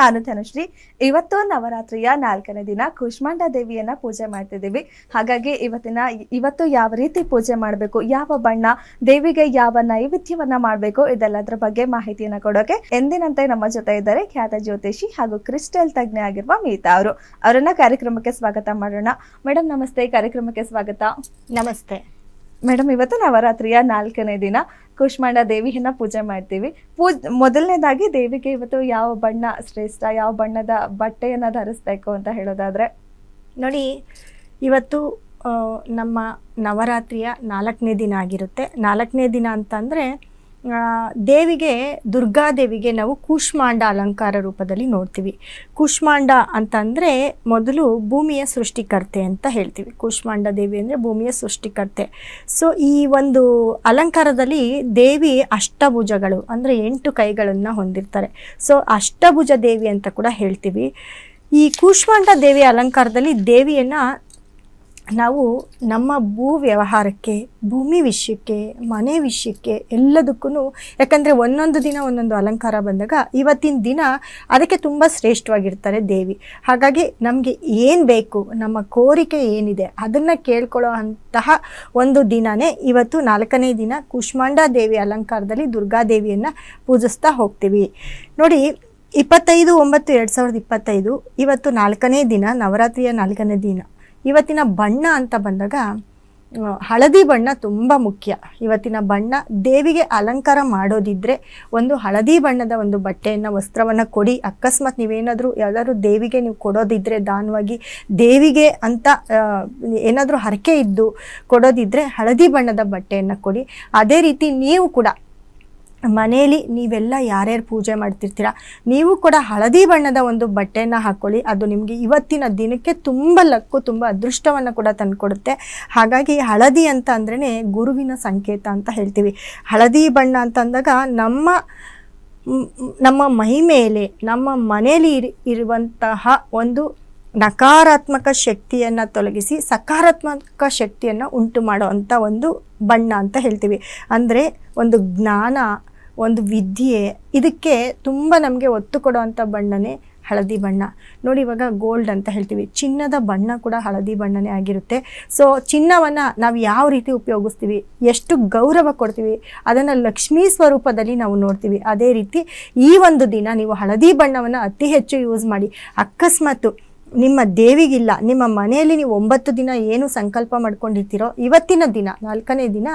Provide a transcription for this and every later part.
ನಾನು ಧನುಶ್ರೀ. ಇವತ್ತು ನವರಾತ್ರಿಯ ನಾಲ್ಕನೇ ದಿನ ಕುಷ್ಮಾಂಡ ದೇವಿಯನ್ನ ಪೂಜೆ ಮಾಡ್ತಿದ್ದೀವಿ. ಹಾಗಾಗಿ ಇವತ್ತಿನ ಇವತ್ತು ಯಾವ ರೀತಿ ಪೂಜೆ ಮಾಡಬೇಕು, ಯಾವ ಬಣ್ಣ, ದೇವಿಗೆ ಯಾವ ನೈವೇದ್ಯವನ್ನ ಮಾಡಬೇಕು, ಇದೆಲ್ಲದರ ಬಗ್ಗೆ ಮಾಹಿತಿಯನ್ನ ಕೊಡೋಕೆ ಎಂದಿನಂತೆ ನಮ್ಮ ಜೊತೆ ಇದ್ದಾರೆ ಖ್ಯಾತ ಜ್ಯೋತಿಷಿ ಹಾಗೂ ಕ್ರಿಸ್ಟಲ್ ತಜ್ಞೆ ಆಗಿರುವ ಮೀತಾ ಅವರು. ಅವರನ್ನ ಕಾರ್ಯಕ್ರಮಕ್ಕೆ ಸ್ವಾಗತ ಮಾಡೋಣ. ಮೇಡಮ್ ನಮಸ್ತೆ. ಕಾರ್ಯಕ್ರಮಕ್ಕೆ ಸ್ವಾಗತ. ನಮಸ್ತೆ. ಮೇಡಮ್, ಇವತ್ತು ನವರಾತ್ರಿಯ ನಾಲ್ಕನೇ ದಿನ ಕುಷ್ಮಾಂಡ ದೇವಿಯನ್ನ ಪೂಜೆ ಮಾಡ್ತೀವಿ. ಪೂಜ್, ಮೊದಲನೇದಾಗಿ ದೇವಿಗೆ ಇವತ್ತು ಯಾವ ಬಣ್ಣ ಶ್ರೇಷ್ಠ, ಯಾವ ಬಣ್ಣದ ಬಟ್ಟೆಯನ್ನ ಧರಿಸ್ಬೇಕು ಅಂತ ಹೇಳೋದಾದ್ರೆ, ನೋಡಿ, ಇವತ್ತು ನಮ್ಮ ನವರಾತ್ರಿಯ ನಾಲ್ಕನೇ ದಿನ ಆಗಿರುತ್ತೆ. ನಾಲ್ಕನೇ ದಿನ ಅಂತಂದರೆ ದೇವಿಗೆ ದುರ್ಗಾದೇವಿಗೆ ನಾವು ಕೂಷ್ಮಾಂಡ ಅಲಂಕಾರ ರೂಪದಲ್ಲಿ ನೋಡ್ತೀವಿ. ಕೂಷ್ಮಾಂಡ ಅಂತಂದರೆ ಮೊದಲು ಭೂಮಿಯ ಸೃಷ್ಟಿಕರ್ತೆ ಅಂತ ಹೇಳ್ತೀವಿ. ಕೂಷ್ಮಾಂಡ ದೇವಿ ಅಂದರೆ ಭೂಮಿಯ ಸೃಷ್ಟಿಕರ್ತೆ. ಸೊ ಈ ಒಂದು ಅಲಂಕಾರದಲ್ಲಿ ದೇವಿ ಅಷ್ಟಭುಜಗಳು ಅಂದರೆ ಎಂಟು ಕೈಗಳನ್ನು ಹೊಂದಿರ್ತಾರೆ. ಸೊ ಅಷ್ಟಭುಜ ದೇವಿ ಅಂತ ಕೂಡ ಹೇಳ್ತೀವಿ. ಈ ಕೂಷ್ಮಾಂಡ ದೇವಿ ಅಲಂಕಾರದಲ್ಲಿ ದೇವಿಯನ್ನು ನಾವು ನಮ್ಮ ಭೂ ವ್ಯವಹಾರಕ್ಕೆ, ಭೂಮಿ ವಿಷಯಕ್ಕೆ, ಮನೆ ವಿಷಯಕ್ಕೆ ಎಲ್ಲದಕ್ಕೂ ಯಾಕಂದರೆ ಒಂದೊಂದು ದಿನ, ಒಂದೊಂದು ಅಲಂಕಾರ ಬಂದಾಗ ಇವತ್ತಿನ ದಿನ ಅದಕ್ಕೆ ತುಂಬ ಶ್ರೇಷ್ಠವಾಗಿರ್ತಾರೆ ದೇವಿ. ಹಾಗಾಗಿ ನಮಗೆ ಏನು ಬೇಕು, ನಮ್ಮ ಕೋರಿಕೆ ಏನಿದೆ, ಅದನ್ನು ಕೇಳ್ಕೊಳ್ಳೋ ಅಂತಹ ಒಂದು ದಿನನೇ ಇವತ್ತು ನಾಲ್ಕನೇ ದಿನ ಕುಷ್ಮಾಂಡ ದೇವಿ ಅಲಂಕಾರದಲ್ಲಿ ದುರ್ಗಾದೇವಿಯನ್ನು ಪೂಜಿಸ್ತಾ ಹೋಗ್ತೀವಿ. ನೋಡಿ, ಇಪ್ಪತ್ತೈದು ಒಂಬತ್ತು ಎರಡು ಸಾವಿರದ ಇಪ್ಪತ್ತೈದು, ಇವತ್ತು ನಾಲ್ಕನೇ ದಿನ, ನವರಾತ್ರಿಯ ನಾಲ್ಕನೇ ದಿನ. ಇವತ್ತಿನ ಬಣ್ಣ ಅಂತ ಬಂದಾಗ ಹಳದಿ ಬಣ್ಣ ತುಂಬ ಮುಖ್ಯ. ಇವತ್ತಿನ ಬಣ್ಣ ದೇವಿಗೆ ಅಲಂಕಾರ ಮಾಡೋದಿದ್ರೆ ಒಂದು ಹಳದಿ ಬಣ್ಣದ ಒಂದು ಬಟ್ಟೆಯನ್ನು, ವಸ್ತ್ರವನ್ನು ಕೊಡಿ. ಅಕಸ್ಮಾತ್ ನೀವೇನಾದರೂ ಯಾವ್ದಾದ್ರು ದೇವಿಗೆ ನೀವು ಕೊಡೋದಿದ್ರೆ, ದಾನವಾಗಿ ದೇವಿಗೆ ಅಂತ ಏನಾದರೂ ಹರಕೆ ಇದ್ದು ಕೊಡೋದಿದ್ರೆ ಹಳದಿ ಬಣ್ಣದ ಬಟ್ಟೆಯನ್ನು ಕೊಡಿ. ಅದೇ ರೀತಿ ನೀವು ಕೂಡ ಮನೆಯಲ್ಲಿ ನೀವೆಲ್ಲ ಯಾರ್ಯಾರು ಪೂಜೆ ಮಾಡ್ತಿರ್ತೀರ, ನೀವು ಕೂಡ ಹಳದಿ ಬಣ್ಣದ ಒಂದು ಬಟ್ಟೆಯನ್ನು ಹಾಕ್ಕೊಳ್ಳಿ ಅದು ನಿಮಗೆ ಇವತ್ತಿನ ದಿನಕ್ಕೆ ತುಂಬ ಲಕ್ಕು, ತುಂಬ ಅದೃಷ್ಟವನ್ನು ಕೂಡ ತಂದುಕೊಡುತ್ತೆ. ಹಾಗಾಗಿ ಹಳದಿ ಅಂತ ಅಂದ್ರೇ ಗುರುವಿನ ಸಂಕೇತ ಅಂತ ಹೇಳ್ತೀವಿ. ಹಳದಿ ಬಣ್ಣ ಅಂತ ಅಂದಾಗ ನಮ್ಮ ನಮ್ಮ ಮೈ ಮೇಲೆ, ನಮ್ಮ ಮನೆಯಲ್ಲಿ ಇರಿ, ಇರುವಂತಹ ಒಂದು ನಕಾರಾತ್ಮಕ ಶಕ್ತಿಯನ್ನು ತೊಲಗಿಸಿ ಸಕಾರಾತ್ಮಕ ಶಕ್ತಿಯನ್ನು ಉಂಟು ಮಾಡುವಂಥ ಒಂದು ಬಣ್ಣ ಅಂತ ಹೇಳ್ತೀವಿ. ಅಂದರೆ ಒಂದು ಜ್ಞಾನ ಒಂದು ವಿದ್ಯೆ. ಇದಕ್ಕೆ ತುಂಬ ನಮಗೆ ಒತ್ತು ಕೊಡುವಂಥ ಬಣ್ಣನೇ ಹಳದಿ ಬಣ್ಣ. ನೋಡಿ ಇವಾಗ ಗೋಲ್ಡ್ ಅಂತ ಹೇಳ್ತೀವಿ. ಚಿನ್ನದ ಬಣ್ಣ ಕೂಡ ಹಳದಿ ಬಣ್ಣನೇ ಆಗಿರುತ್ತೆ. ಸೊ ಚಿನ್ನವನ್ನು ನಾವು ಯಾವ ರೀತಿ ಉಪಯೋಗಿಸ್ತೀವಿ? ಎಷ್ಟು ಗೌರವ ಕೊಡ್ತೀವಿ? ಅದನ್ನು ಲಕ್ಷ್ಮೀ ಸ್ವರೂಪದಲ್ಲಿ ನಾವು ನೋಡ್ತೀವಿ. ಅದೇ ರೀತಿ ಈ ಒಂದು ದಿನ ನೀವು ಹಳದಿ ಬಣ್ಣವನ್ನು ಅತಿ ಹೆಚ್ಚು ಯೂಸ್ ಮಾಡಿ. ಅಕಸ್ಮಾತು ನಿಮ್ಮ ದೇವಿಗಿಲ್ಲ, ನಿಮ್ಮ ಮನೆಯಲ್ಲಿ ನೀವು ಒಂಬತ್ತು ದಿನ ಏನು ಸಂಕಲ್ಪ ಮಾಡ್ಕೊಂಡಿರ್ತೀರೋ, ಇವತ್ತಿನ ದಿನ, ನಾಲ್ಕನೇ ದಿನ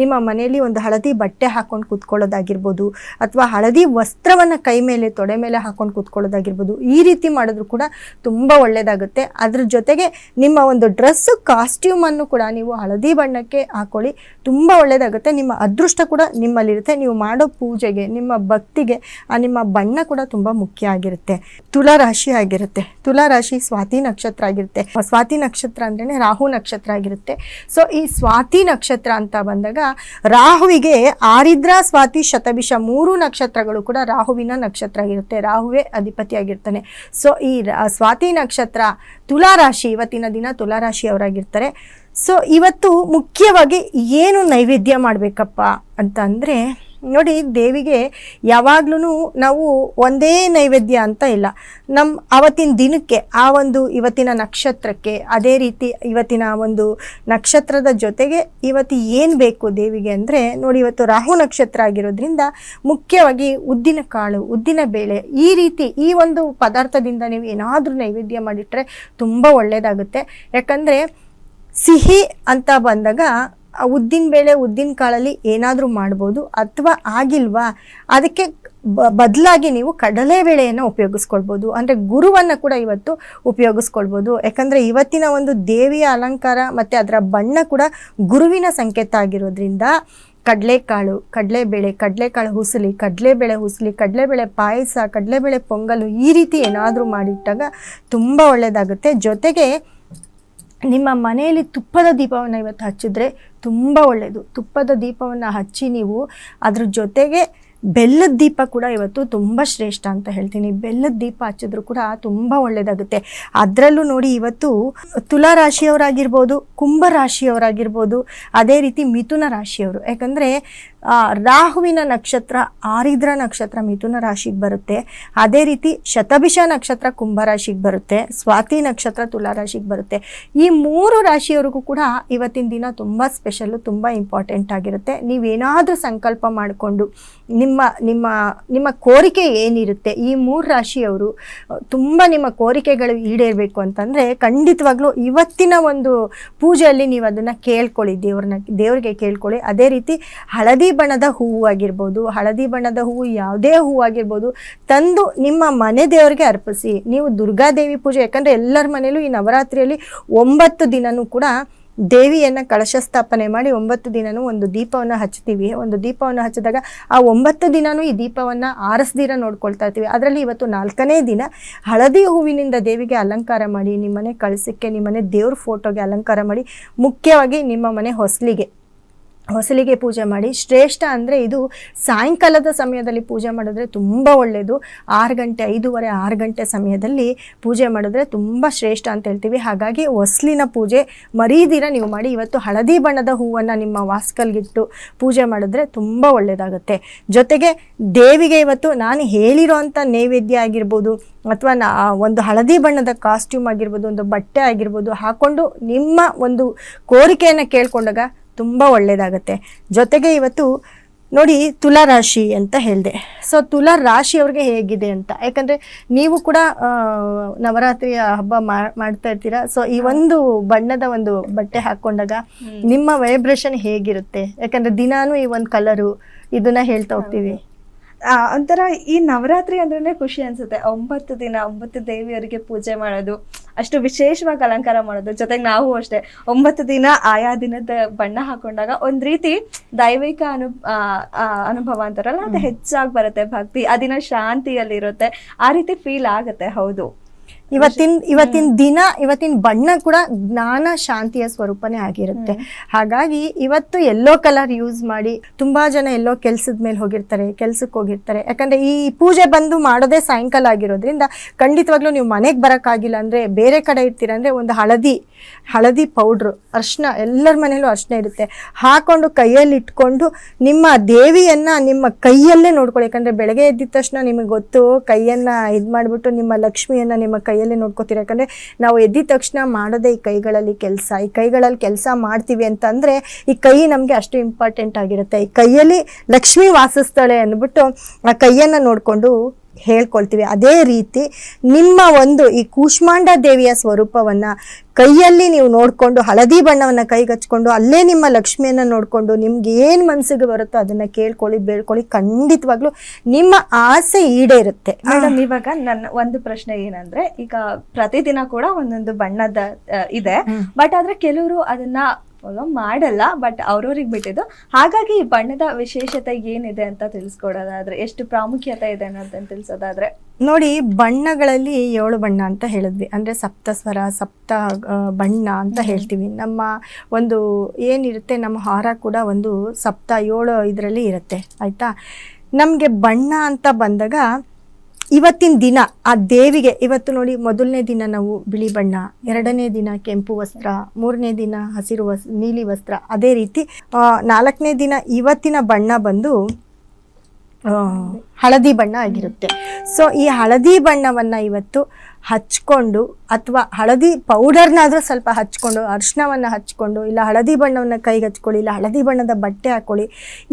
ನಿಮ್ಮ ಮನೆಯಲ್ಲಿ ಒಂದು ಹಳದಿ ಬಟ್ಟೆ ಹಾಕೊಂಡು ಕೂತ್ಕೊಳ್ಳೋದಾಗಿರ್ಬೋದು, ಅಥವಾ ಹಳದಿ ವಸ್ತ್ರವನ್ನು ಕೈ ಮೇಲೆ, ತೊಡೆ ಮೇಲೆ ಹಾಕೊಂಡು ಕೂತ್ಕೊಳ್ಳೋದಾಗಿರ್ಬೋದು, ಈ ರೀತಿ ಮಾಡಿದ್ರು ಕೂಡ ತುಂಬ ಒಳ್ಳೆಯದಾಗುತ್ತೆ ಅದ್ರ ಜೊತೆಗೆ ನಿಮ್ಮ ಒಂದು ಡ್ರೆಸ್ಸು ಕಾಸ್ಟ್ಯೂಮನ್ನು ಕೂಡ ನೀವು ಹಳದಿ ಬಣ್ಣಕ್ಕೆ ಹಾಕೊಳ್ಳಿ, ತುಂಬ ಒಳ್ಳೆಯದಾಗುತ್ತೆ ನಿಮ್ಮ ಅದೃಷ್ಟ ಕೂಡ ನಿಮ್ಮಲ್ಲಿರುತ್ತೆ. ನೀವು ಮಾಡೋ ಪೂಜೆಗೆ, ನಿಮ್ಮ ಭಕ್ತಿಗೆ, ಆ ನಿಮ್ಮ ಬಣ್ಣ ಕೂಡ ತುಂಬ ಮುಖ್ಯ ಆಗಿರುತ್ತೆ. ತುಲಾ ರಾಶಿ ಆಗಿರುತ್ತೆ. ತುಲಾ ರಾಶಿ ಸ್ವಾತಿ ನಕ್ಷತ್ರ ಆಗಿರುತ್ತೆ. ಸ್ವಾತಿ ನಕ್ಷತ್ರ ಅಂದ್ರೆ ರಾಹು ನಕ್ಷತ್ರ ಆಗಿರುತ್ತೆ. ಸೊ ಈ ಸ್ವಾತಿ ನಕ್ಷತ್ರ ಅಂತ ಬಂದಾಗ ರಾಹುವಿಗೆ ಆರಿದ್ರ ಸ್ವಾತಿ ಶತಭಿಷ ಮೂರು ನಕ್ಷತ್ರಗಳು ಕೂಡ ರಾಹುವಿನ ನಕ್ಷತ್ರ ಆಗಿರುತ್ತೆ. ರಾಹುವೇ ಅಧಿಪತಿ ಆಗಿರ್ತಾನೆ. ಸೊ ಈ ಸ್ವಾತಿ ನಕ್ಷತ್ರ ತುಲಾ ರಾಶಿ ಇವತ್ತಿನ ದಿನ ತುಲಾ ರಾಶಿಯವರಾಗಿರ್ತಾರೆ ಸೊ ಇವತ್ತು ಮುಖ್ಯವಾಗಿ ಏನು ನೈವೇದ್ಯ ಮಾಡಬೇಕಪ್ಪ ಅಂತ ಅಂದರೆ ನೋಡಿ, ದೇವಿಗೆ ಯಾವಾಗ್ಲೂ ನಾವು ಒಂದೇ ನೈವೇದ್ಯ ಅಂತ ಇಲ್ಲ. ನಮ್ಮ ಆವತ್ತಿನ ದಿನಕ್ಕೆ, ಆ ಒಂದು ಇವತ್ತಿನ ನಕ್ಷತ್ರಕ್ಕೆ, ಅದೇ ರೀತಿ ಇವತ್ತಿನ ಒಂದು ನಕ್ಷತ್ರದ ಜೊತೆಗೆ ಇವತ್ತು ಏನು ಬೇಕು ದೇವಿಗೆ ಅಂದರೆ, ನೋಡಿ, ಇವತ್ತು ರಾಹು ನಕ್ಷತ್ರ ಆಗಿರೋದ್ರಿಂದ ಮುಖ್ಯವಾಗಿ ಉದ್ದಿನ ಕಾಳು, ಉದ್ದಿನ ಬೇಳೆ, ಈ ರೀತಿ ಈ ಒಂದು ಪದಾರ್ಥದಿಂದ ನೀವು ಏನಾದರೂ ನೈವೇದ್ಯ ಮಾಡಿಟ್ರೆ ತುಂಬ ಒಳ್ಳೆಯದಾಗುತ್ತೆ ಯಾಕಂದರೆ, ಸಿಹಿ ಅಂತ ಬಂದಾಗ ಉದ್ದಿನ ಬೇಳೆ ಉದ್ದಿನ ಕಾಳಲ್ಲಿ ಏನಾದರೂ ಮಾಡ್ಬೋದು ಅಥವಾ ಆಗಿಲ್ವಾ, ಅದಕ್ಕೆ ಬದಲಾಗಿ ನೀವು ಕಡಲೆಬೇಳೆಯನ್ನು ಉಪಯೋಗಿಸ್ಕೊಳ್ಬೋದು. ಅಂದರೆ ಗುರುವನ್ನು ಕೂಡ ಇವತ್ತು ಉಪಯೋಗಿಸ್ಕೊಳ್ಬೋದು. ಯಾಕಂದರೆ ಇವತ್ತಿನ ಒಂದು ದೇವಿಯ ಅಲಂಕಾರ ಮತ್ತು ಅದರ ಬಣ್ಣ ಕೂಡ ಗುರುವಿನ ಸಂಕೇತ ಆಗಿರೋದ್ರಿಂದ ಕಡಲೆಕಾಳು ಕಡಲೆಬೇಳೆ ಕಡಲೆಕಾಳು ಹುಸಲಿ ಕಡಲೆಬೇಳೆ ಹುಸಲಿ ಕಡಲೆಬೇಳೆ ಪಾಯಸ ಕಡಲೆಬೇಳೆ ಪೊಂಗಲು ಈ ರೀತಿ ಏನಾದರೂ ಮಾಡಿಟ್ಟಾಗ ತುಂಬ ಒಳ್ಳೆಯದಾಗುತ್ತೆ ಜೊತೆಗೆ ನಿಮ್ಮ ಮನೆಯಲ್ಲಿ ತುಪ್ಪದ ದೀಪವನ್ನು ಇವತ್ತು ಹಚ್ಚಿದ್ರೆ ತುಂಬ ಒಳ್ಳೆಯದು ತುಪ್ಪದ ದೀಪವನ್ನು ಹಚ್ಚಿ ನೀವು ಅದ್ರ ಜೊತೆಗೆ ಬೆಲ್ಲದ ದೀಪ ಕೂಡ ಇವತ್ತು ತುಂಬ ಶ್ರೇಷ್ಠ ಅಂತ ಹೇಳ್ತೀನಿ. ಬೆಲ್ಲದ ದೀಪ ಹಚ್ಚಿದ್ರು ಕೂಡ ತುಂಬ ಒಳ್ಳೆಯದಾಗುತ್ತೆ ಅದರಲ್ಲೂ ನೋಡಿ ಇವತ್ತು ತುಲಾ ರಾಶಿಯವರಾಗಿರ್ಬೋದು, ಕುಂಭ ರಾಶಿಯವರಾಗಿರ್ಬೋದು, ಅದೇ ರೀತಿ ಮಿಥುನ ರಾಶಿಯವರು. ಯಾಕಂದರೆ ರಾಹುವಿನ ನಕ್ಷತ್ರ, ಆರಿದ್ರ ನಕ್ಷತ್ರ ಮಿಥುನ ರಾಶಿಗೆ ಬರುತ್ತೆ. ಅದೇ ರೀತಿ ಶತಭಿಷ ನಕ್ಷತ್ರ ಕುಂಭ ರಾಶಿಗೆ ಬರುತ್ತೆ, ಸ್ವಾತಿ ನಕ್ಷತ್ರ ತುಲಾ ರಾಶಿಗೆ ಬರುತ್ತೆ. ಈ ಮೂರು ರಾಶಿಯವರಿಗೂ ಕೂಡ ಇವತ್ತಿನ ದಿನ ತುಂಬ ಸ್ಪೆಷಲ್ಲು ತುಂಬ ಇಂಪಾರ್ಟೆಂಟ್ ಆಗಿರುತ್ತೆ. ನೀವೇನಾದರೂ ಸಂಕಲ್ಪ ಮಾಡಿಕೊಂಡು ನಿಮ್ಮ ನಿಮ್ಮ ನಿಮ್ಮ ಕೋರಿಕೆ ಏನಿರುತ್ತೆ, ಈ ಮೂರು ರಾಶಿಯವರು, ತುಂಬ ನಿಮ್ಮ ಕೋರಿಕೆಗಳು ಈಡೇರಬೇಕು ಅಂತಂದರೆ ಖಂಡಿತವಾಗ್ಲೂ ಇವತ್ತಿನ ಒಂದು ಪೂಜೆಯಲ್ಲಿ ನೀವು ಅದನ್ನು ಕೇಳ್ಕೊಳ್ಳಿ, ದೇವ್ರನ್ನ, ದೇವರಿಗೆ ಕೇಳ್ಕೊಳ್ಳಿ. ಅದೇ ರೀತಿ ಹಳದಿ ಬಣ್ಣದ ಹೂವು ಆಗಿರ್ಬೋದು, ಹಳದಿ ಬಣ್ಣದ ಹೂವು ಯಾವುದೇ ಹೂವು ಆಗಿರ್ಬೋದು, ತಂದು ನಿಮ್ಮ ಮನೆ ದೇವರಿಗೆ ಅರ್ಪಿಸಿ. ನೀವು ದುರ್ಗಾದೇವಿ ಪೂಜೆ, ಯಾಕಂದರೆ ಎಲ್ಲರ ಮನೇಲೂ ಈ ನವರಾತ್ರಿಯಲ್ಲಿ ಒಂಬತ್ತು ದಿನನೂ ಕೂಡ ದೇವಿಯನ್ನು ಕಳಶ ಸ್ಥಾಪನೆ ಮಾಡಿ ಒಂಬತ್ತು ದಿನನೂ ಒಂದು ದೀಪವನ್ನು ಹಚ್ತೀವಿ ಒಂದು ದೀಪವನ್ನು ಹಚ್ಚಿದಾಗ ಆ ಒಂಬತ್ತು ದಿನನೂ ಈ ದೀಪವನ್ನು ಆರಿಸ್ದಿರ ನೋಡ್ಕೊಳ್ತಾ ಇರ್ತೀವಿ. ಅದರಲ್ಲಿ ಇವತ್ತು ನಾಲ್ಕನೇ ದಿನ ಹಳದಿ ಹೂವಿನಿಂದ ದೇವಿಗೆ ಅಲಂಕಾರ ಮಾಡಿ ನಿಮ್ಮನೆ ಕಳಸಕ್ಕೆ ನಿಮ್ಮನೆ ದೇವ್ರ ಫೋಟೋಗೆ ಅಲಂಕಾರ ಮಾಡಿ, ಮುಖ್ಯವಾಗಿ ನಿಮ್ಮ ಮನೆ ಹೊಸಲಿಗೆ. ಹೊಸಲಿಗೆ ಪೂಜೆ ಮಾಡಿ. ಶ್ರೇಷ್ಠ ಅಂದರೆ ಇದು ಸಾಯಂಕಾಲದ ಸಮಯದಲ್ಲಿ ಪೂಜೆ ಮಾಡಿದ್ರೆ ತುಂಬ ಒಳ್ಳೆಯದು ಆರು ಗಂಟೆ, ಐದೂವರೆ, ಆರು ಗಂಟೆ ಸಮಯದಲ್ಲಿ ಪೂಜೆ ಮಾಡಿದ್ರೆ ತುಂಬ ಶ್ರೇಷ್ಠ ಅಂತ ಹೇಳ್ತೀವಿ. ಹಾಗಾಗಿ ಹೊಸ್ಲಿನ ಪೂಜೆ ಮರೀದಿರ ನೀವು ಮಾಡಿ. ಇವತ್ತು ಹಳದಿ ಬಣ್ಣದ ಹೂವನ್ನು ನಿಮ್ಮ ವಾಸ್ಕಲ್ಗಿಟ್ಟು ಪೂಜೆ ಮಾಡಿದ್ರೆ ತುಂಬ ಒಳ್ಳೆಯದಾಗುತ್ತೆ ಜೊತೆಗೆ ದೇವಿಗೆ ಇವತ್ತು ನಾನು ಹೇಳಿರೋ ಅಂಥ ನೈವೇದ್ಯ ಆಗಿರ್ಬೋದು ಅಥವಾ ನಾ ಒಂದು ಹಳದಿ ಬಣ್ಣದ ಕಾಸ್ಟ್ಯೂಮ್ ಆಗಿರ್ಬೋದು, ಒಂದು ಬಟ್ಟೆ ಆಗಿರ್ಬೋದು ಹಾಕ್ಕೊಂಡು ನಿಮ್ಮ ಒಂದು ಕೋರಿಕೆಯನ್ನು ಕೇಳ್ಕೊಂಡಾಗ ತುಂಬ ಒಳ್ಳೆಯದಾಗತ್ತೆ ಜೊತೆಗೆ ಇವತ್ತು ನೋಡಿ ತುಲಾ ರಾಶಿ ಅಂತ ಹೇಳಿದೆ. ಸೊ ತುಲಾ ರಾಶಿಯವ್ರಿಗೆ ಹೇಗಿದೆ ಅಂತ. ಯಾಕಂದರೆ ನೀವು ಕೂಡ ನವರಾತ್ರಿಯ ಹಬ್ಬ ಮಾಡ್ತಾ ಇರ್ತೀರಾ? ಸೊ ಈ ಒಂದು ಬಣ್ಣದ ಒಂದು ಬಟ್ಟೆ ಹಾಕ್ಕೊಂಡಾಗ ನಿಮ್ಮ ವೈಬ್ರೇಷನ್ ಹೇಗಿರುತ್ತೆ? ಯಾಕಂದರೆ ದಿನಾನು ಈ ಒಂದು ಕಲರು ಇದನ್ನ ಹೇಳ್ತಾ ಹೋಗ್ತೀವಿ. ಒಂಥರ ಈ ನವರಾತ್ರಿ ಅಂದ್ರೆ ಖುಷಿ ಅನ್ಸುತ್ತೆ. ಒಂಬತ್ತು ದಿನ ಒಂಬತ್ತು ದೇವಿಯರಿಗೆ ಪೂಜೆ ಮಾಡೋದು. ಅಷ್ಟು ವಿಶೇಷವಾಗಿ ಅಲಂಕಾರ ಮಾಡೋದು. ಜೊತೆಗೆ ನಾವು ಅಷ್ಟೇ ಒಂಬತ್ತು ದಿನ ಆಯಾ ದಿನದ ಬಣ್ಣ ಹಾಕೊಂಡಾಗ ಒಂದ್ ರೀತಿ ದೈವಿಕ ಅನು ಅನುಭವ ಅಂತಾರಲ್ಲ ಅದು ಹೆಚ್ಚಾಗಿ ಬರುತ್ತೆ ಭಕ್ತಿ ಆ ದಿನ ಶಾಂತಿಯಲ್ಲಿರುತ್ತೆ ಆ ರೀತಿ ಫೀಲ್ ಆಗುತ್ತೆ ಹೌದು. ಇವತ್ತಿನ ಇವತ್ತಿನ ದಿನ ಇವತ್ತಿನ ಬಣ್ಣ ಕೂಡ ಜ್ಞಾನ ಶಾಂತಿಯ ಸ್ವರೂಪನೇ ಆಗಿರುತ್ತೆ. ಹಾಗಾಗಿ ಇವತ್ತು ಎಲ್ಲೋ ಕಲರ್ ಯೂಸ್ ಮಾಡಿ ತುಂಬಾ ಜನ ಎಲ್ಲೋ ಕೆಲ್ಸದ ಮೇಲೆ ಹೋಗಿರ್ತಾರೆ ಕೆಲ್ಸಕ್ಕೆ ಹೋಗಿರ್ತಾರೆ. ಯಾಕಂದ್ರೆ ಈ ಪೂಜೆ ಬಂದು ಮಾಡೋದೇ ಸಾಯಂಕಾಲ ಆಗಿರೋದ್ರಿಂದ ಖಂಡಿತವಾಗ್ಲೂ ನೀವು ಮನೆಗೆ ಬರೋಕ್ಕಾಗಿಲ್ಲ ಅಂದ್ರೆ ಬೇರೆ ಕಡೆ ಇರ್ತೀರ ಅಂದ್ರೆ ಒಂದು ಹಳದಿ ಹಳದಿ ಪೌಡ್ರು ಅರ್ಶನ ಎಲ್ಲರ ಮನೇಲೂ ಅರ್ಶನ ಇರುತ್ತೆ. ಹಾಕೊಂಡು ಕೈಯಲ್ಲಿ ಇಟ್ಕೊಂಡು ನಿಮ್ಮ ದೇವಿಯನ್ನ ನಿಮ್ಮ ಕೈಯಲ್ಲೇ ನೋಡ್ಕೊಳ್ಳಿ. ಯಾಕಂದ್ರೆ ಬೆಳಗ್ಗೆ ಎದ್ದಿದ ತಕ್ಷಣ ನಿಮಗೆ ಗೊತ್ತು ಕೈಯನ್ನ ಇದು ಮಾಡಿಬಿಟ್ಟು ನಿಮ್ಮ ಲಕ್ಷ್ಮಿಯನ್ನ ನಿಮ್ಮ ಕೈಯಲ್ಲೇ ನೋಡ್ಕೋತೀರ? ಯಾಕಂದ್ರೆ ನಾವು ಎದ್ದಿದ ತಕ್ಷಣ ಮಾಡೋದೇ ಈ ಕೈಗಳಲ್ಲಿ ಕೆಲಸ. ಈ ಕೈಗಳಲ್ಲಿ ಕೆಲಸ ಮಾಡ್ತೀವಿ ಅಂತಂದ್ರೆ ಈ ಕೈ ನಮಗೆ ಅಷ್ಟು ಇಂಪಾರ್ಟೆಂಟ್ ಆಗಿರುತ್ತೆ. ಈ ಕೈಯಲ್ಲಿ ಲಕ್ಷ್ಮಿ ವಾಸಿಸ್ತಾಳೆ ಅಂದ್ಬಿಟ್ಟು ಆ ಕೈಯನ್ನ ನೋಡ್ಕೊಂಡು ಹೇಳ್ಕೊಳ್ತೀವಿ. ಅದೇ ರೀತಿ ನಿಮ್ಮ ಒಂದು ಈ ಕೂಷ್ಮಾಂಡ ದೇವಿಯ ಸ್ವರೂಪವನ್ನ ಕೈಯಲ್ಲಿ ನೀವು ನೋಡ್ಕೊಂಡು ಹಳದಿ ಬಣ್ಣವನ್ನ ಕೈಗಚ್ಕೊಂಡು ಅಲ್ಲೇ ನಿಮ್ಮ ಲಕ್ಷ್ಮಿಯನ್ನ ನೋಡ್ಕೊಂಡು ನಿಮ್ಗೆ ಏನು ಮನಸ್ಸಿಗೆ ಬರುತ್ತೋ ಅದನ್ನ ಕೇಳ್ಕೊಳ್ಳಿ ಬೇಡ್ಕೊಳ್ಳಿ. ಖಂಡಿತವಾಗ್ಲೂ ನಿಮ್ಮ ಆಸೆ ಈಡೇರುತ್ತೆ. ಮೇಡಮ್ ಇವಾಗ ನನ್ನ ಒಂದು ಪ್ರಶ್ನೆ ಏನಂದ್ರೆ ಈಗ ಪ್ರತಿದಿನ ಕೂಡ ಒಂದೊಂದು ಬಣ್ಣದ ಇದೆ. ಬಟ್ ಆದ್ರೆ ಕೆಲವರು ಅದನ್ನ ಫಾಲೋ ಮಾಡಲ್ಲ ಬಟ್ ಅವ್ರವ್ರಿಗೆ ಬಿಟ್ಟಿದ್ದು. ಹಾಗಾಗಿ ಈ ಬಣ್ಣದ ವಿಶೇಷತೆ ಏನಿದೆ ಅಂತ ತಿಳಿಸ್ಕೊಡೋದಾದ್ರೆ ಎಷ್ಟು ಪ್ರಾಮುಖ್ಯತೆ ಇದೆ ಅನ್ನೋದನ್ನ ತಿಳಿಸೋದಾದ್ರೆ. ನೋಡಿ ಬಣ್ಣಗಳಲ್ಲಿ ಏಳು ಬಣ್ಣ ಅಂತ ಹೇಳಿದ್ವಿ. ಅಂದರೆ ಸಪ್ತಸ್ವರ ಸಪ್ತ ಬಣ್ಣ ಅಂತ ಹೇಳ್ತೀವಿ. ನಮ್ಮ ಒಂದು ಏನಿರುತ್ತೆ ನಮ್ಮ ಹಾರ ಕೂಡ ಒಂದು ಸಪ್ತ ಏಳು ಇದರಲ್ಲಿ ಇರುತ್ತೆ. ಆಯಿತಾ? ನಮಗೆ ಬಣ್ಣ ಅಂತ ಬಂದಾಗ ಇವತ್ತಿನ ದಿನ, ಆ ದೇವಿಗೆ ಇವತ್ತು ನೋಡಿ ಮೊದಲನೇ ದಿನ ನಾವು ಬಿಳಿ ಬಣ್ಣ, ಎರಡನೇ ದಿನ ಕೆಂಪು ವಸ್ತ್ರ, ಮೂರನೇ ದಿನ ಹಸಿರು ವಸ್, ನೀಲಿ ವಸ್ತ್ರ, ಅದೇ ರೀತಿ ನಾಲ್ಕನೇ ದಿನ ಇವತ್ತಿನ ಬಣ್ಣ ಬಂದು ಹಳದಿ ಬಣ್ಣ ಆಗಿರುತ್ತೆ. ಸೊ ಈ ಹಳದಿ ಬಣ್ಣವನ್ನು ಇವತ್ತು ಹಚ್ಕೊಂಡು ಅಥವಾ ಹಳದಿ ಪೌಡರ್ನಾದರೂ ಸ್ವಲ್ಪ ಹಚ್ಕೊಂಡು ಅರಿಶಿನವನ್ನು ಹಚ್ಕೊಂಡು ಇಲ್ಲ ಹಳದಿ ಬಣ್ಣವನ್ನು ಕೈಗೆ ಹಚ್ಕೊಳ್ಳಿ ಇಲ್ಲ ಹಳದಿ ಬಣ್ಣದ ಬಟ್ಟೆ ಹಾಕ್ಕೊಳ್ಳಿ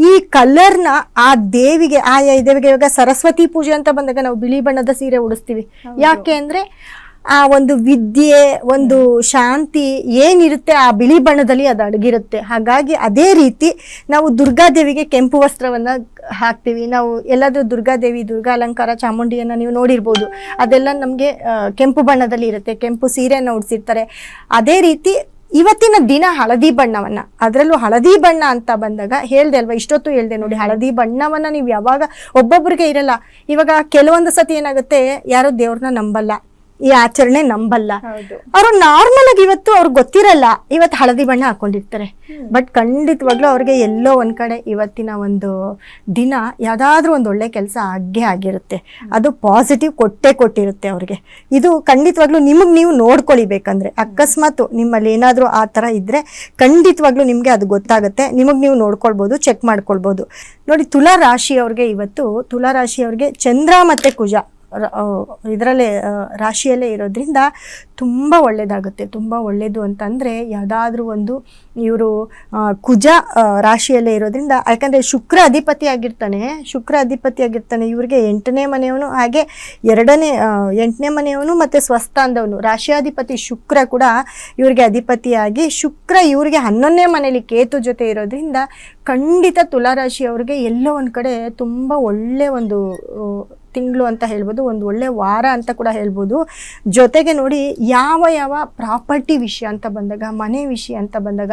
ಈ ಕಲರ್ನ ಆ ದೇವಿಗೆ ಆ ದೇವಿಗೆ ಇವಾಗ ಸರಸ್ವತಿ ಪೂಜೆ ಅಂತ ಬಂದಾಗ ನಾವು ಬಿಳಿ ಬಣ್ಣದ ಸೀರೆ ಉಡಿಸ್ತೀವಿ. ಯಾಕೆ ಅಂದರೆ ಆ ಒಂದು ವಿದ್ಯೆ, ಒಂದು ಶಾಂತಿ ಏನಿರುತ್ತೆ ಆ ಬಿಳಿ ಬಣ್ಣದಲ್ಲಿ ಅದು ಅಡಗಿರುತ್ತೆ. ಹಾಗಾಗಿ ಅದೇ ರೀತಿ ನಾವು ದುರ್ಗಾದೇವಿಗೆ ಕೆಂಪು ವಸ್ತ್ರವನ್ನು ಹಾಕ್ತೀವಿ. ನಾವು ಎಲ್ಲಾದರೂ ದುರ್ಗಾದೇವಿ ದುರ್ಗಾ ಅಲಂಕಾರ, ಚಾಮುಂಡಿಯನ್ನು ನೀವು ನೋಡಿರ್ಬೋದು. ಅದೆಲ್ಲ ನಮಗೆ ಕೆಂಪು ಬಣ್ಣದಲ್ಲಿ ಇರುತ್ತೆ. ಕೆಂಪು ಸೀರೆಯನ್ನು ಉಡಿಸಿರ್ತಾರೆ. ಅದೇ ರೀತಿ ಇವತ್ತಿನ ದಿನ ಹಳದಿ ಬಣ್ಣವನ್ನ. ಅದರಲ್ಲೂ ಹಳದಿ ಬಣ್ಣ ಅಂತ ಬಂದಾಗ ಹೇಳ್ದೆ ಅಲ್ವಾ, ಇಷ್ಟೊತ್ತು ಹೇಳ್ದೆ ನೋಡಿ, ಹಳದಿ ಬಣ್ಣವನ್ನ ನೀವು ಯಾವಾಗ ಒಬ್ಬೊಬ್ಬರಿಗೆ ಇರಲ್ಲ. ಇವಾಗ ಕೆಲವೊಂದು ಸತಿ ಏನಾಗುತ್ತೆ, ಯಾರೋ ದೇವ್ರನ್ನ ನಂಬಲ್ಲ. ಈ ಆಚರಣೆ ನಂಬಲ್ಲ. ಅವರು ನಾರ್ಮಲ್ ಆಗಿ ಇವತ್ತು ಅವ್ರಿಗೆ ಗೊತ್ತಿರಲ್ಲ ಇವತ್ತು ಹಳದಿ ಬಣ್ಣ ಹಾಕೊಂಡಿರ್ತಾರೆ. ಬಟ್ ಖಂಡಿತವಾಗ್ಲೂ ಅವ್ರಿಗೆ ಎಲ್ಲೋ ಒಂದ್ ಕಡೆ ಇವತ್ತಿನ ಒಂದು ದಿನ ಯಾವ್ದಾದ್ರೂ ಒಂದು ಒಳ್ಳೆ ಕೆಲಸ ಆಗೇ ಆಗಿರುತ್ತೆ. ಅದು ಪಾಸಿಟಿವ್ ಕೊಟ್ಟೆ ಕೊಟ್ಟಿರುತ್ತೆ ಅವ್ರಿಗೆ. ಇದು ಖಂಡಿತವಾಗ್ಲೂ ನಿಮಗೆ ನೀವು ನೋಡ್ಕೊಳ್ಳಿ ಬೇಕಂದ್ರೆ ಅಕಸ್ಮಾತ್ ನಿಮ್ಮಲ್ಲಿ ಏನಾದರೂ ಆ ಥರ ಇದ್ರೆ ಖಂಡಿತವಾಗ್ಲೂ ನಿಮಗೆ ಅದು ಗೊತ್ತಾಗುತ್ತೆ. ನಿಮಗೆ ನೀವು ನೋಡ್ಕೊಳ್ಬೋದು ಚೆಕ್ ಮಾಡ್ಕೊಳ್ಬೋದು. ನೋಡಿ ತುಲಾ ರಾಶಿಯವ್ರಿಗೆ ಇವತ್ತು ತುಲಾ ರಾಶಿಯವ್ರಿಗೆ ಚಂದ್ರ ಮತ್ತೆ ಕುಜ. ಇದರಲ್ಲೇ ರಾಶಿಯಲ್ಲೇ ಇರೋದ್ರಿಂದ ತುಂಬ ಒಳ್ಳೆಯದಾಗುತ್ತೆ ತುಂಬ ಒಳ್ಳೆಯದು ಅಂತಂದರೆ ಯಾವುದಾದ್ರೂ ಒಂದು ಇವರು ಕುಜ ರಾಶಿಯಲ್ಲೇ ಇರೋದ್ರಿಂದ, ಯಾಕಂದರೆ ಶುಕ್ರ ಅಧಿಪತಿ ಆಗಿರ್ತಾನೆ, ಶುಕ್ರ ಅಧಿಪತಿ ಆಗಿರ್ತಾನೆ, ಇವ್ರಿಗೆ ಎಂಟನೇ ಮನೆಯವನು, ಹಾಗೆ ಎರಡನೇ ಎಂಟನೇ ಮನೆಯವನು ಮತ್ತು ಸ್ವಸ್ಥಾನದವನು, ರಾಶಿಯಾಧಿಪತಿ ಶುಕ್ರ ಕೂಡ ಇವರಿಗೆ ಅಧಿಪತಿಯಾಗಿ, ಶುಕ್ರ ಇವರಿಗೆ ಹನ್ನೊಂದನೇ ಮನೆಯಲ್ಲಿ ಕೇತು ಜೊತೆ ಇರೋದ್ರಿಂದ ಖಂಡಿತ ತುಲಾರಾಶಿಯವ್ರಿಗೆ ಎಲ್ಲೋ ಒಂದು ಕಡೆ ತುಂಬ ಒಳ್ಳೆಯ ಒಂದು ತಿಂಗಳು ಅಂತ ಹೇಳ್ಬೋದು, ಒಂದು ಒಳ್ಳೆ ವಾರ ಅಂತ ಕೂಡ ಹೇಳ್ಬೋದು. ಜೊತೆಗೆ ನೋಡಿ, ಯಾವ ಯಾವ ಪ್ರಾಪರ್ಟಿ ವಿಷಯ ಅಂತ ಬಂದಾಗ, ಮನೆ ವಿಷಯ ಅಂತ ಬಂದಾಗ,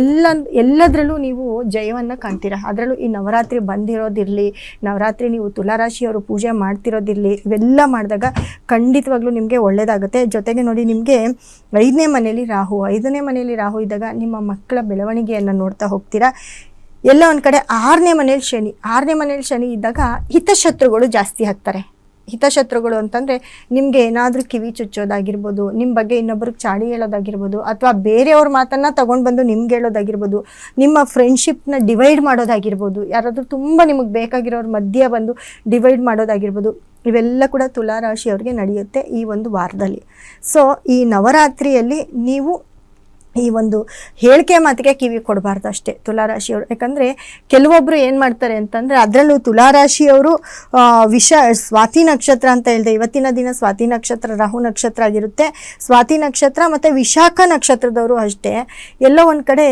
ಎಲ್ಲ, ಎಲ್ಲದರಲ್ಲೂ ನೀವು ಜಯವನ್ನು ಕಾಣ್ತೀರ? ಅದರಲ್ಲೂ ಈ ನವರಾತ್ರಿ ಬಂದಿರೋದಿರಲಿ, ನವರಾತ್ರಿ ನೀವು ತುಲಾರಾಶಿಯವರು ಪೂಜೆ ಮಾಡ್ತಿರೋದಿರಲಿ, ಇವೆಲ್ಲ ಮಾಡಿದಾಗ ಖಂಡಿತವಾಗ್ಲೂ ನಿಮಗೆ ಒಳ್ಳೆಯದಾಗುತ್ತೆ ಜೊತೆಗೆ ನೋಡಿ, ನಿಮಗೆ ಐದನೇ ಮನೆಯಲ್ಲಿ ರಾಹು, ಐದನೇ ಮನೆಯಲ್ಲಿ ರಾಹು ಇದ್ದಾಗ ನಿಮ್ಮ ಮಕ್ಕಳ ಬೆಳವಣಿಗೆಯನ್ನು ನೋಡ್ತಾ ಹೋಗ್ತೀರಾ? ಎಲ್ಲ ಒಂದು ಕಡೆ ಆರನೇ ಮನೇಲಿ ಶನಿ. ಆರನೇ ಮನೇಲಿ ಶನಿ ಇದ್ದಾಗ ಹಿತಶತ್ರುಗಳು ಜಾಸ್ತಿ ಹಾಕ್ತಾರೆ ಹಿತಶತ್ರುಗಳು ಅಂತಂದರೆ ನಿಮಗೆ ಏನಾದರೂ ಕಿವಿ ಚುಚ್ಚೋದಾಗಿರ್ಬೋದು ನಿಮ್ಮ ಬಗ್ಗೆ ಇನ್ನೊಬ್ರಿಗೆ ಚಾಡಿ ಹೇಳೋದಾಗಿರ್ಬೋದು, ಅಥವಾ ಬೇರೆಯವ್ರ ಮಾತನ್ನು ತಗೊಂಡು ಬಂದು ನಿಮ್ಗೆ ಹೇಳೋದಾಗಿರ್ಬೋದು, ನಿಮ್ಮ ಫ್ರೆಂಡ್ಶಿಪ್ನ ಡಿವೈಡ್ ಮಾಡೋದಾಗಿರ್ಬೋದು, ಯಾರಾದರೂ ತುಂಬ ನಿಮಗೆ ಬೇಕಾಗಿರೋರ ಮಧ್ಯೆ ಬಂದು ಡಿವೈಡ್ ಮಾಡೋದಾಗಿರ್ಬೋದು, ಇವೆಲ್ಲ ಕೂಡ ತುಲಾರಾಶಿಯವ್ರಿಗೆ ನಡೆಯುತ್ತೆ ಈ ಒಂದು ವಾರದಲ್ಲಿ. ಸೊ ಈ ನವರಾತ್ರಿಯಲ್ಲಿ ನೀವು ಈ ಒಂದು ಹೇಳಿಕೆ ಮಾತಿಗೆ ಕಿವಿ ಕೊಡಬಾರ್ದು ಅಷ್ಟೇ ತುಲಾರಾಶಿಯವರು. ಯಾಕಂದರೆ ಕೆಲವೊಬ್ಬರು ಏನು ಮಾಡ್ತಾರೆ ಅಂತಂದರೆ ಅದರಲ್ಲೂ ತುಲಾರಾಶಿಯವರು ವಿಷ, ಸ್ವಾತಿ ನಕ್ಷತ್ರ ಅಂತ ಹೇಳಿದೆ. ಇವತ್ತಿನ ದಿನ ಸ್ವಾತಿ ನಕ್ಷತ್ರ, ರಾಹು ನಕ್ಷತ್ರ ಆಗಿರುತ್ತೆ. ಸ್ವಾತಿ ನಕ್ಷತ್ರ ಮತ್ತು ವಿಶಾಖ ನಕ್ಷತ್ರದವರು ಅಷ್ಟೇ. ಎಲ್ಲೋ ಒಂದು ಕಡೆ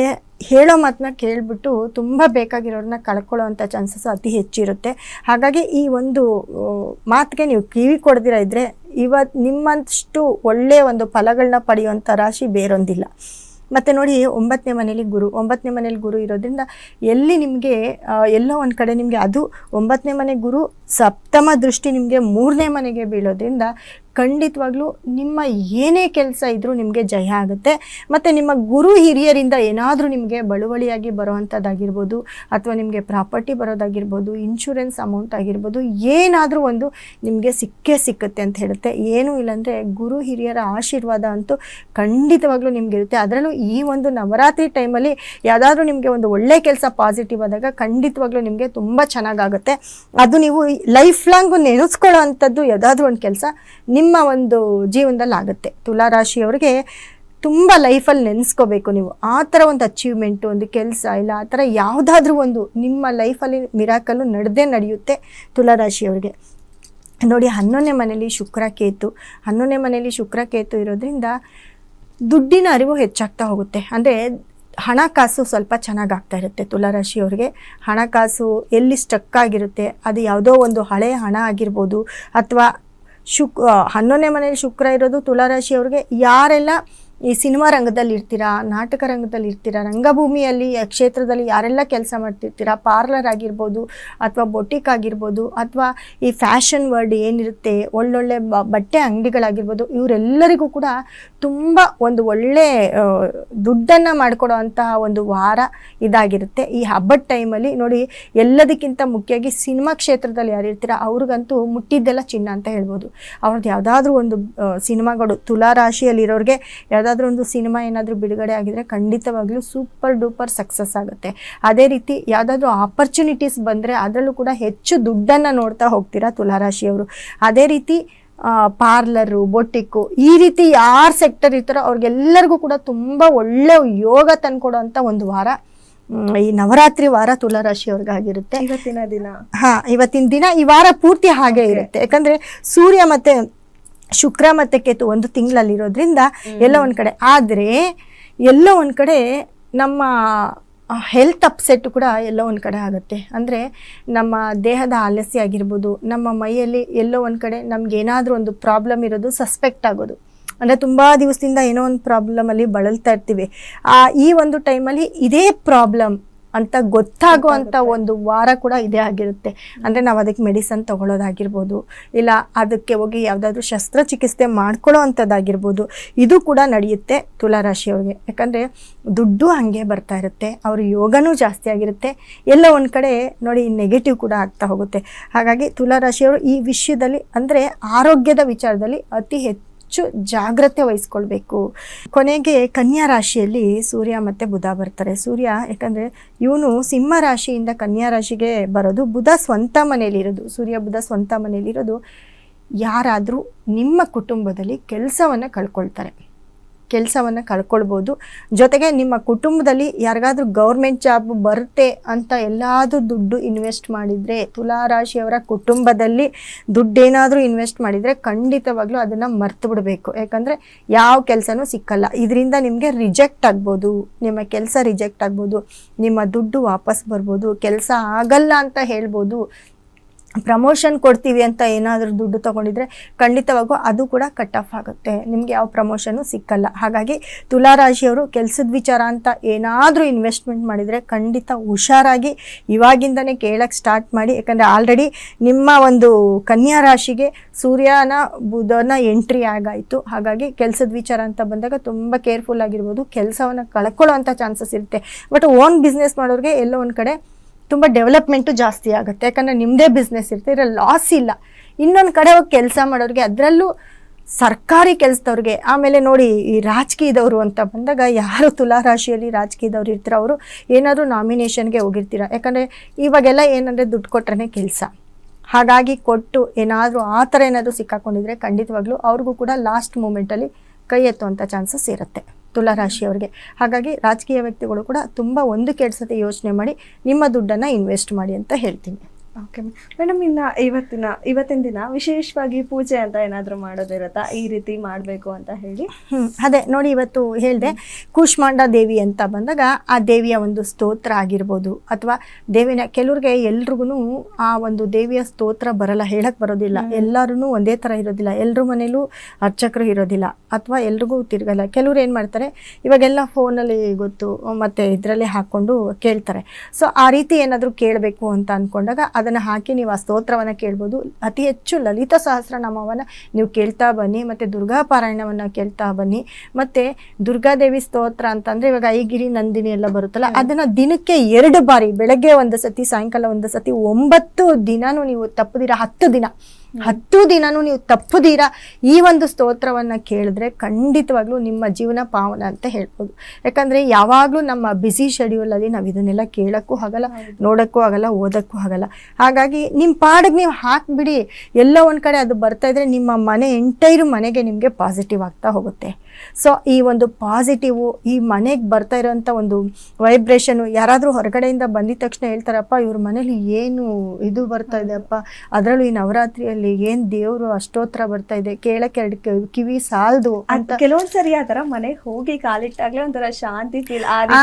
ಹೇಳೋ ಮಾತನ್ನ ಕೇಳಿಬಿಟ್ಟು ತುಂಬ ಬೇಕಾಗಿರೋರನ್ನ ಕಳ್ಕೊಳ್ಳೋವಂಥ ಚಾನ್ಸಸ್ ಅತಿ ಹೆಚ್ಚಿರುತ್ತೆ. ಹಾಗಾಗಿ ಈ ಒಂದು ಮಾತಿಗೆ ನೀವು ಕಿವಿ ಕೊಡದಿರ ಇದ್ದರೆ ಇವತ್ತು ನಿಮ್ಮಷ್ಟು ಒಳ್ಳೆಯ ಒಂದು ಫಲಗಳನ್ನ ಪಡೆಯುವಂಥ ರಾಶಿ ಬೇರೊಂದಿಲ್ಲ. ಮತ್ತು ನೋಡಿ, ಒಂಬತ್ತನೇ ಮನೇಲಿ ಗುರು. ಒಂಬತ್ತನೇ ಮನೇಲಿ ಗುರು ಇರೋದ್ರಿಂದ ಎಲ್ಲಿ ನಿಮಗೆ ಎಲ್ಲೋ ಒಂದು ಕಡೆ ನಿಮಗೆ ಅದು ಒಂಬತ್ತನೇ ಮನೆ ಗುರು, ಸಪ್ತಮ ದೃಷ್ಟಿ ನಿಮಗೆ ಮೂರನೇ ಮನೆಗೆ ಬೀಳೋದ್ರಿಂದ ಖಂಡಿತವಾಗ್ಲೂ ನಿಮ್ಮ ಏನೇ ಕೆಲಸ ಇದ್ದರೂ ನಿಮಗೆ ಜಯ ಆಗುತ್ತೆ. ಮತ್ತು ನಿಮ್ಮ ಗುರು ಹಿರಿಯರಿಂದ ಏನಾದರೂ ನಿಮಗೆ ಬಳುವಳಿಯಾಗಿ ಬರೋವಂಥದ್ದಾಗಿರ್ಬೋದು ಅಥವಾ ನಿಮಗೆ ಪ್ರಾಪರ್ಟಿ ಬರೋದಾಗಿರ್ಬೋದು ಇನ್ಶೂರೆನ್ಸ್ ಅಮೌಂಟ್ ಆಗಿರ್ಬೋದು, ಏನಾದರೂ ಒಂದು ನಿಮಗೆ ಸಿಕ್ಕೇ ಸಿಕ್ಕುತ್ತೆ ಅಂತ ಹೇಳುತ್ತೆ. ಏನೂ ಇಲ್ಲಾಂದರೆ ಗುರು ಹಿರಿಯರ ಆಶೀರ್ವಾದ ಅಂತೂ ಖಂಡಿತವಾಗ್ಲೂ ನಿಮಗಿರುತ್ತೆ. ಅದರಲ್ಲೂ ಈ ಒಂದು ನವರಾತ್ರಿ ಟೈಮಲ್ಲಿ ಯಾವುದಾದ್ರೂ ನಿಮಗೆ ಒಂದು ಒಳ್ಳೆ ಕೆಲಸ ಪಾಸಿಟಿವ್ ಆದಾಗ ಖಂಡಿತವಾಗ್ಲೂ ನಿಮಗೆ ತುಂಬ ಚೆನ್ನಾಗಾಗುತ್ತೆ. ಅದು ನೀವು ಲೈಫ್ ಲಾಂಗು ನೆನೆಸ್ಕೊಳ್ಳೋ ಅಂಥದ್ದು ಯಾವುದಾದ್ರೂ ಒಂದು ಕೆಲಸ, ನಿಮ್ಮ ಒಂದು ಜೀವನದಲ್ಲಿ ಆಗುತ್ತೆ. ತುಲಾರಾಶಿಯವರಿಗೆ ತುಂಬ ಲೈಫಲ್ಲಿ ನೆನೆಸ್ಕೋಬೇಕು ನೀವು. ಆ ಥರ ಒಂದು ಅಚೀವ್ಮೆಂಟು ಒಂದು ಕೆಲಸ ಇಲ್ಲ, ಆ ಥರ ಯಾವುದಾದ್ರೂ ಒಂದು ನಿಮ್ಮ ಲೈಫಲ್ಲಿ ಮಿರಾಕಲ್ಲು ನಡೆದೇ ನಡೆಯುತ್ತೆ ತುಲಾರಾಶಿಯವ್ರಿಗೆ. ನೋಡಿ, ಹನ್ನೊಂದನೇ ಮನೇಲಿ ಶುಕ್ರ ಕೇತು ಹನ್ನೊಂದನೇ ಮನೇಲಿ ಶುಕ್ರ ಕೇತು ಇರೋದ್ರಿಂದ ದುಡ್ಡಿನ ಅರಿವು ಹೆಚ್ಚಾಗ್ತಾ ಹೋಗುತ್ತೆ. ಅಂದರೆ ಹಣಕಾಸು ಸ್ವಲ್ಪ ಚೆನ್ನಾಗಿ ಆಗ್ತಾ ಇರುತ್ತೆ ತುಲಾರಾಶಿಯವ್ರಿಗೆ. ಹಣಕಾಸು ಎಲ್ಲಿ ಸ್ಟಕ್ ಆಗಿರುತ್ತೆ? ಅದು ಯಾವುದೋ ಒಂದು ಹಳೆಯ ಹಣ ಆಗಿರ್ಬೋದು, ಅಥವಾ ಶುಕ್ ಹನ್ನೊಂದನೇ ಮನೆಯಲ್ಲಿ ಶುಕ್ರ ಇರೋದು ತುಳಾರಾಶಿಯವ್ರಿಗೆ ಯಾರೆಲ್ಲ ಈ ಸಿನಿಮಾ ರಂಗದಲ್ಲಿ ಇರ್ತೀರಾ, ನಾಟಕ ರಂಗದಲ್ಲಿ ಇರ್ತೀರಾ, ರಂಗಭೂಮಿಯಲ್ಲಿ ಕ್ಷೇತ್ರದಲ್ಲಿ ಯಾರೆಲ್ಲ ಕೆಲಸ ಮಾಡ್ತಿರ್ತೀರಾ ಪಾರ್ಲರ್ ಆಗಿರ್ಬೋದು ಅಥವಾ ಬೊಟಿಕ್ ಆಗಿರ್ಬೋದು ಅಥವಾ ಈ ಫ್ಯಾಷನ್ ವರ್ಡ್ ಏನಿರುತ್ತೆ, ಒಳ್ಳೊಳ್ಳೆ ಬಟ್ಟೆ ಅಂಗಡಿಗಳಾಗಿರ್ಬೋದು, ಇವರೆಲ್ಲರಿಗೂ ಕೂಡ ತುಂಬ ಒಂದು ಒಳ್ಳೆ ದುಡ್ಡನ್ನು ಮಾಡಿಕೊಡೋ ಅಂತಹ ಒಂದು ವಾರ ಇದಾಗಿರುತ್ತೆ. ಈ ಹಬ್ಬದ ಟೈಮಲ್ಲಿ ನೋಡಿ ಎಲ್ಲದಕ್ಕಿಂತ ಮುಖ್ಯವಾಗಿ ಸಿನಿಮಾ ಕ್ಷೇತ್ರದಲ್ಲಿ ಯಾರು ಇರ್ತೀರ, ಅವ್ರಿಗಂತೂ ಮುಟ್ಟಿದ್ದೆಲ್ಲ ಚಿನ್ನ ಅಂತ ಹೇಳ್ಬೋದು. ಅವ್ರದ್ದು ಯಾವುದಾದ್ರೂ ಒಂದು ಸಿನಿಮಾಗಳು ತುಲಾ ರಾಶಿಯಲ್ಲಿರೋರಿಗೆ ಯಾವುದಾದ್ರೂ ಒಂದು ಸಿನಿಮಾ ಏನಾದರೂ ಬಿಡುಗಡೆ ಆಗಿದರೆ ಖಂಡಿತವಾಗ್ಲೂ ಸೂಪರ್ ಡೂಪರ್ ಸಕ್ಸಸ್ ಆಗುತ್ತೆ. ಅದೇ ರೀತಿ ಯಾವುದಾದ್ರೂ ಆಪರ್ಚುನಿಟೀಸ್ ಬಂದರೆ ಅದರಲ್ಲೂ ಕೂಡ ಹೆಚ್ಚು ದುಡ್ಡನ್ನು ನೋಡ್ತಾ ಹೋಗ್ತೀರಾ ತುಲಾರಾಶಿಯವರು. ಅದೇ ರೀತಿ ಪಾರ್ಲರು ಬೊಟ್ಟಿಕ್ಕು ಈ ರೀತಿ ಯಾರು ಸೆಕ್ಟರ್ ಇರ್ತಾರೋ ಅವ್ರಿಗೆಲ್ಲರಿಗೂ ಕೂಡ ತುಂಬ ಒಳ್ಳೆ ಯೋಗ ತಂದ್ಕೊಡೋಂಥ ಒಂದು ವಾರ. ಈ ನವರಾತ್ರಿ ವಾರ ತುಲಾರಾಶಿಯವ್ರಿಗಾಗಿರುತ್ತೆ ಇವತ್ತಿನ ದಿನ. ಹಾ ಇವತ್ತಿನ ದಿನ ಈ ವಾರ ಪೂರ್ತಿ ಹಾಗೆ ಇರುತ್ತೆ. ಯಾಕಂದ್ರೆ ಸೂರ್ಯ ಮತ್ತೆ ಶುಕ್ರ ಮತ್ತೆ ಕೇತು ಒಂದು ತಿಂಗಳಲ್ಲಿರೋದ್ರಿಂದ ಎಲ್ಲ ಒಂದು ಕಡೆ. ಆದ್ರೆ ಎಲ್ಲ ಒಂದು ಕಡೆ ನಮ್ಮ ಹೆಲ್ತ್ ಅಪ್ಸೆಟ್ ಕೂಡ ಎಲ್ಲೋ ಒಂದು ಕಡೆ ಆಗುತ್ತೆ. ಅಂದರೆ ನಮ್ಮ ದೇಹದ ಆಲಸ್ಯ ಆಗಿರ್ಬೋದು, ನಮ್ಮ ಮೈಯಲ್ಲಿ ಎಲ್ಲೋ ಒಂದು ಕಡೆ ನಮ್ಗೆ ಏನಾದರೂ ಒಂದು ಪ್ರಾಬ್ಲಮ್ ಇರೋದು ಸಸ್ಪೆಕ್ಟ್ ಆಗೋದು. ಅಂದರೆ ತುಂಬ ದಿವಸದಿಂದ ಏನೋ ಒಂದು ಪ್ರಾಬ್ಲಮಲ್ಲಿ ಬಳಲ್ತಾ ಇರ್ತೀವಿ. ಈ ಒಂದು ಟೈಮಲ್ಲಿ ಇದೇ ಪ್ರಾಬ್ಲಮ್ ಅಂತ ಗೊತ್ತಾಗುವಂಥ ಒಂದು ವಾರ ಕೂಡ ಇದೇ ಆಗಿರುತ್ತೆ. ಅಂದರೆ ನಾವು ಅದಕ್ಕೆ ಮೆಡಿಸನ್ ತಗೊಳ್ಳೋದಾಗಿರ್ಬೋದು ಇಲ್ಲ ಅದಕ್ಕೆ ಹೋಗಿ ಯಾವುದಾದ್ರೂ ಶಸ್ತ್ರಚಿಕಿತ್ಸೆ ಮಾಡ್ಕೊಳ್ಳೋ ಅಂಥದ್ದಾಗಿರ್ಬೋದು ಇದು ಕೂಡ ನಡೆಯುತ್ತೆ ತುಲಾರಾಶಿಯವ್ರಿಗೆ. ಯಾಕಂದರೆ ದುಡ್ಡು ಹಾಗೆ ಬರ್ತಾ ಇರುತ್ತೆ ಅವ್ರ ಯೋಗನೂ ಜಾಸ್ತಿ ಆಗಿರುತ್ತೆ ಎಲ್ಲ ಒಂದು ಕಡೆ ನೋಡಿ ನೆಗೆಟಿವ್ ಕೂಡ ಆಗ್ತಾ ಹೋಗುತ್ತೆ. ಹಾಗಾಗಿ ತುಲಾರಾಶಿಯವರು ಈ ವಿಷಯದಲ್ಲಿ ಅಂದರೆ ಆರೋಗ್ಯದ ವಿಚಾರದಲ್ಲಿ ಅತಿ ಹೆಚ್ಚು ಜಾಗ್ರತೆ ವಹಿಸ್ಕೊಳ್ಬೇಕು. ಕೊನೆಗೆ ಕನ್ಯಾ ರಾಶಿಯಲ್ಲಿ ಸೂರ್ಯ ಮತ್ತು ಬುಧ ಬರ್ತಾರೆ. ಸೂರ್ಯ ಯಾಕಂದರೆ ಇವನು ಸಿಂಹ ರಾಶಿಯಿಂದ ಕನ್ಯಾ ರಾಶಿಗೆ ಬರೋದು ಬುಧ ಸ್ವಂತ ಮನೆಯಲ್ಲಿರೋದು. ಸೂರ್ಯ ಬುಧ ಸ್ವಂತ ಮನೆಯಲ್ಲಿರೋದು ಯಾರಾದರೂ ನಿಮ್ಮ ಕುಟುಂಬದಲ್ಲಿ ಕೆಲಸವನ್ನು ಕಳ್ಕೊಳ್ತಾರೆ. ಕೆಲಸವನ್ನು ಕಳ್ಕೊಳ್ಬೋದು. ಜೊತೆಗೆ ನಿಮ್ಮ ಕುಟುಂಬದಲ್ಲಿ ಯಾರಿಗಾದ್ರೂ ಗೌರ್ಮೆಂಟ್ ಜಾಬ್ ಬರುತ್ತೆ ಅಂತ ಎಲ್ಲಾದರೂ ದುಡ್ಡು ಇನ್ವೆಸ್ಟ್ ಮಾಡಿದರೆ, ತುಲಾರಾಶಿಯವರ ಕುಟುಂಬದಲ್ಲಿ ದುಡ್ಡೇನಾದರೂ ಇನ್ವೆಸ್ಟ್ ಮಾಡಿದರೆ ಖಂಡಿತವಾಗ್ಲೂ ಅದನ್ನು ಮರ್ತು ಬಿಡಬೇಕು. ಯಾಕಂದರೆ ಯಾವ ಕೆಲಸನೂ ಸಿಕ್ಕಲ್ಲ. ಇದರಿಂದ ನಿಮಗೆ ರಿಜೆಕ್ಟ್ ಆಗ್ಬೋದು. ನಿಮ್ಮ ಕೆಲಸ ರಿಜೆಕ್ಟ್ ಆಗ್ಬೋದು. ನಿಮ್ಮ ದುಡ್ಡು ವಾಪಸ್ ಬರ್ಬೋದು. ಕೆಲಸ ಆಗಲ್ಲ ಅಂತ ಹೇಳ್ಬೋದು. ಪ್ರಮೋಷನ್ ಕೊಡ್ತೀವಿ ಅಂತ ಏನಾದರೂ ದುಡ್ಡು ತೊಗೊಂಡಿದ್ರೆ ಖಂಡಿತವಾಗೂ ಅದು ಕೂಡ ಕಟ್ ಆಫ್ ಆಗುತ್ತೆ. ನಿಮಗೆ ಯಾವ ಪ್ರಮೋಷನು ಸಿಕ್ಕಲ್ಲ. ಹಾಗಾಗಿ ತುಲಾರಾಶಿಯವರು ಕೆಲಸದ ವಿಚಾರ ಅಂತ ಏನಾದರೂ ಇನ್ವೆಸ್ಟ್ಮೆಂಟ್ ಮಾಡಿದರೆ ಖಂಡಿತ ಹುಷಾರಾಗಿ ಇವಾಗಿಂದನೇ ಕೇಳಕ್ಕೆ ಸ್ಟಾರ್ಟ್ ಮಾಡಿ. ಯಾಕಂದರೆ ಆಲ್ರೆಡಿ ನಿಮ್ಮ ಒಂದು ಕನ್ಯಾ ರಾಶಿಗೆ ಸೂರ್ಯನ, ಬುಧನ ಎಂಟ್ರಿ ಆಗಾಯಿತು. ಹಾಗಾಗಿ ಕೆಲಸದ ವಿಚಾರ ಅಂತ ಬಂದಾಗ ತುಂಬ ಕೇರ್ಫುಲ್ ಆಗಿರ್ಬೋದು. ಕೆಲಸವನ್ನು ಕಳ್ಕೊಳ್ಳೋ ಅಂಥ ಚಾನ್ಸಸ್ ಇರುತ್ತೆ. ಬಟ್ ಓನ್ ಬಿಸ್ನೆಸ್ ಮಾಡೋರಿಗೆ ಎಲ್ಲೋ ಒಂದು ಕಡೆ ತುಂಬ ಡೆವಲಪ್ಮೆಂಟು ಜಾಸ್ತಿ ಆಗುತ್ತೆ. ಯಾಕಂದರೆ ನಿಮ್ಮದೇ ಬಿಸ್ನೆಸ್ ಇರುತ್ತೆ, ಇದರಲ್ಲಿ ಲಾಸ್ ಇಲ್ಲ. ಇನ್ನೊಂದು ಕಡೆ ಹೋಗಿ ಕೆಲಸ ಮಾಡೋರಿಗೆ ಅದರಲ್ಲೂ ಸರ್ಕಾರಿ ಕೆಲಸದವ್ರಿಗೆ, ಆಮೇಲೆ ನೋಡಿ ಈ ರಾಜಕೀಯದವರು ಅಂತ ಬಂದಾಗ ಯಾರು ತುಲಾ ರಾಶಿಯಲ್ಲಿ ರಾಜಕೀಯದವ್ರು ಇರ್ತೀರ ಅವರು, ಏನಾದರೂ ನಾಮಿನೇಷನ್ಗೆ ಹೋಗಿರ್ತೀರ. ಯಾಕಂದರೆ ಇವಾಗೆಲ್ಲ ಏನಂದರೆ ದುಡ್ಡು ಕೊಟ್ರೆ ಕೆಲಸ. ಹಾಗಾಗಿ ಕೊಟ್ಟು ಏನಾದರೂ ಆ ಥರ ಏನಾದರೂ ಸಿಕ್ಕಾಕೊಂಡಿದ್ರೆ ಖಂಡಿತವಾಗ್ಲೂ ಅವ್ರಿಗೂ ಕೂಡ ಲಾಸ್ಟ್ ಮೂಮೆಂಟಲ್ಲಿ ಕೈ ಎತ್ತುವಂಥ ಚಾನ್ಸಸ್ ಇರುತ್ತೆ. ತುಲಾ ರಾಶಿಯವರಿಗೆ ಹಾಗಾಗಿ ರಾಜಕೀಯ ವ್ಯಕ್ತಿಗಳು ಕೂಡ ತುಂಬ ಒಂದು ಕೆಡ್ಸತೆ ಯೋಚನೆ ಮಾಡಿ ನಿಮ್ಮ ದುಡ್ಡನ್ನು ಇನ್ವೆಸ್ಟ್ ಮಾಡಿ ಅಂತ ಹೇಳ್ತೀನಿ. ಓಕೆ ಮೇಡಮ್ ಇನ್ನು ಇವತ್ತಿನ ಇವತ್ತಿನ ದಿನ ವಿಶೇಷವಾಗಿ ಪೂಜೆ ಅಂತ ಏನಾದರೂ ಮಾಡೋದಿರುತ್ತಾ? ಈ ರೀತಿ ಮಾಡಬೇಕು ಅಂತ ಹೇಳಿ. ಹ್ಮ್ ಅದೇ ನೋಡಿ ಇವತ್ತು ಹೇಳಿದೆ ಕೂಷ್ಮಾಂಡ ದೇವಿ ಅಂತ ಬಂದಾಗ ಆ ದೇವಿಯ ಒಂದು ಸ್ತೋತ್ರ ಆಗಿರ್ಬೋದು. ಅಥವಾ ದೇವಿನ ಕೆಲವ್ರಿಗೆ ಎಲ್ರಿಗೂ ಆ ಒಂದು ದೇವಿಯ ಸ್ತೋತ್ರ ಬರಲ್ಲ ಹೇಳಕ್ಕೆ ಬರೋದಿಲ್ಲ. ಎಲ್ಲರೂ ಒಂದೇ ಥರ ಇರೋದಿಲ್ಲ. ಎಲ್ಲರ ಮನೇಲೂ ಅರ್ಚಕರು ಇರೋದಿಲ್ಲ. ಅಥವಾ ಎಲ್ರಿಗೂ ತಿರ್ಗಲ್ಲ. ಕೆಲವ್ರು ಏನು ಮಾಡ್ತಾರೆ ಇವಾಗೆಲ್ಲ ಫೋನಲ್ಲಿ ಗೊತ್ತು ಮತ್ತೆ ಇದರಲ್ಲಿ ಹಾಕ್ಕೊಂಡು ಕೇಳ್ತಾರೆ. ಸೊ ಆ ರೀತಿ ಏನಾದರೂ ಕೇಳಬೇಕು ಅಂತ ಅಂದ್ಕೊಂಡಾಗ ಅದನ್ನು ಹಾಕಿ ನೀವು ಆ ಸ್ತೋತ್ರವನ್ನು ಕೇಳ್ಬೋದು. ಅತಿ ಹೆಚ್ಚು ಲಲಿತ ಸಹಸ್ರನಾಮವನ್ನು ನೀವು ಕೇಳ್ತಾ ಬನ್ನಿ ಮತ್ತು ದುರ್ಗಾ ಪಾರಾಯಣವನ್ನು ಕೇಳ್ತಾ ಬನ್ನಿ ಮತ್ತು ದುರ್ಗಾದೇವಿ ಸ್ತೋತ್ರ ಅಂತಂದರೆ ಇವಾಗ ಐಗಿರಿ ನಂದಿನಿ ಎಲ್ಲ ಬರುತ್ತಲ್ಲ ಅದನ್ನು ದಿನಕ್ಕೆ ಎರಡು ಬಾರಿ ಬೆಳಗ್ಗೆ ಒಂದು ಸತಿ ಸಾಯಂಕಾಲ ಒಂದು ಸತಿ ಒಂಬತ್ತು ದಿನನೂ ನೀವು ತಪ್ಪದಿರ ಹತ್ತು ದಿನ. ಹತ್ತು ದಿನನೂ ನೀವು ತಪ್ಪದಿರ? ಈ ಒಂದು ಸ್ತೋತ್ರವನ್ನು ಕೇಳಿದ್ರೆ ಖಂಡಿತವಾಗ್ಲೂ ನಿಮ್ಮ ಜೀವನ ಪಾವನ ಅಂತ ಹೇಳ್ಬೋದು. ಯಾಕಂದರೆ ಯಾವಾಗಲೂ ನಮ್ಮ ಬ್ಯುಸಿ ಶೆಡ್ಯೂಲಲ್ಲಿ ನಾವು ಇದನ್ನೆಲ್ಲ ಕೇಳೋಕ್ಕೂ ಆಗಲ್ಲ ನೋಡೋಕ್ಕೂ ಆಗಲ್ಲ ಓದೋಕ್ಕೂ ಆಗಲ್ಲ. ಹಾಗಾಗಿ ನಿಮ್ಮ ಪಾಡಿಗೆ ನೀವು ಹಾಕಿಬಿಡಿ. ಎಲ್ಲ ಒಂದು ಕಡೆ ಅದು ಬರ್ತಾ ಇದ್ರೆ ನಿಮ್ಮ ಮನೆ ಎಂಟೈರು ಮನೆಗೆ ನಿಮಗೆ ಪಾಸಿಟಿವ್ ಆಗ್ತಾ ಹೋಗುತ್ತೆ. ಸೊ ಈ ಒಂದು ಪಾಸಿಟಿವು ಈ ಮನೆಗೆ ಬರ್ತಾ ಇರೋಂಥ ಒಂದು ವೈಬ್ರೇಷನು ಯಾರಾದರೂ ಹೊರಗಡೆಯಿಂದ ಬಂದಿದ ತಕ್ಷಣ ಹೇಳ್ತಾರಪ್ಪ ಇವ್ರ ಮನೇಲಿ ಏನು ಇದು ಬರ್ತಾ ಇದೆ ಅಪ್ಪ ಅದರಲ್ಲೂ ಈ ನವರಾತ್ರಿಯಲ್ಲಿ ಏನು ದೇವರು ಅಷ್ಟೋತ್ರ ಬರ್ತಾ ಇದೆ ಕೇಳಕ್ಕೆ ಎರಡು ಕಿವಿ ಸಾಲದು ಅಂತ. ಕೆಲವೊಂದು ಸರಿ ಆ ಥರ ಮನೆಗೆ ಹೋಗಿ ಕಾಲಿಟ್ಟಾಗಲೇ ಒಂಥರ ಶಾಂತಿ ಫೀಲ್ ಆ ಆ,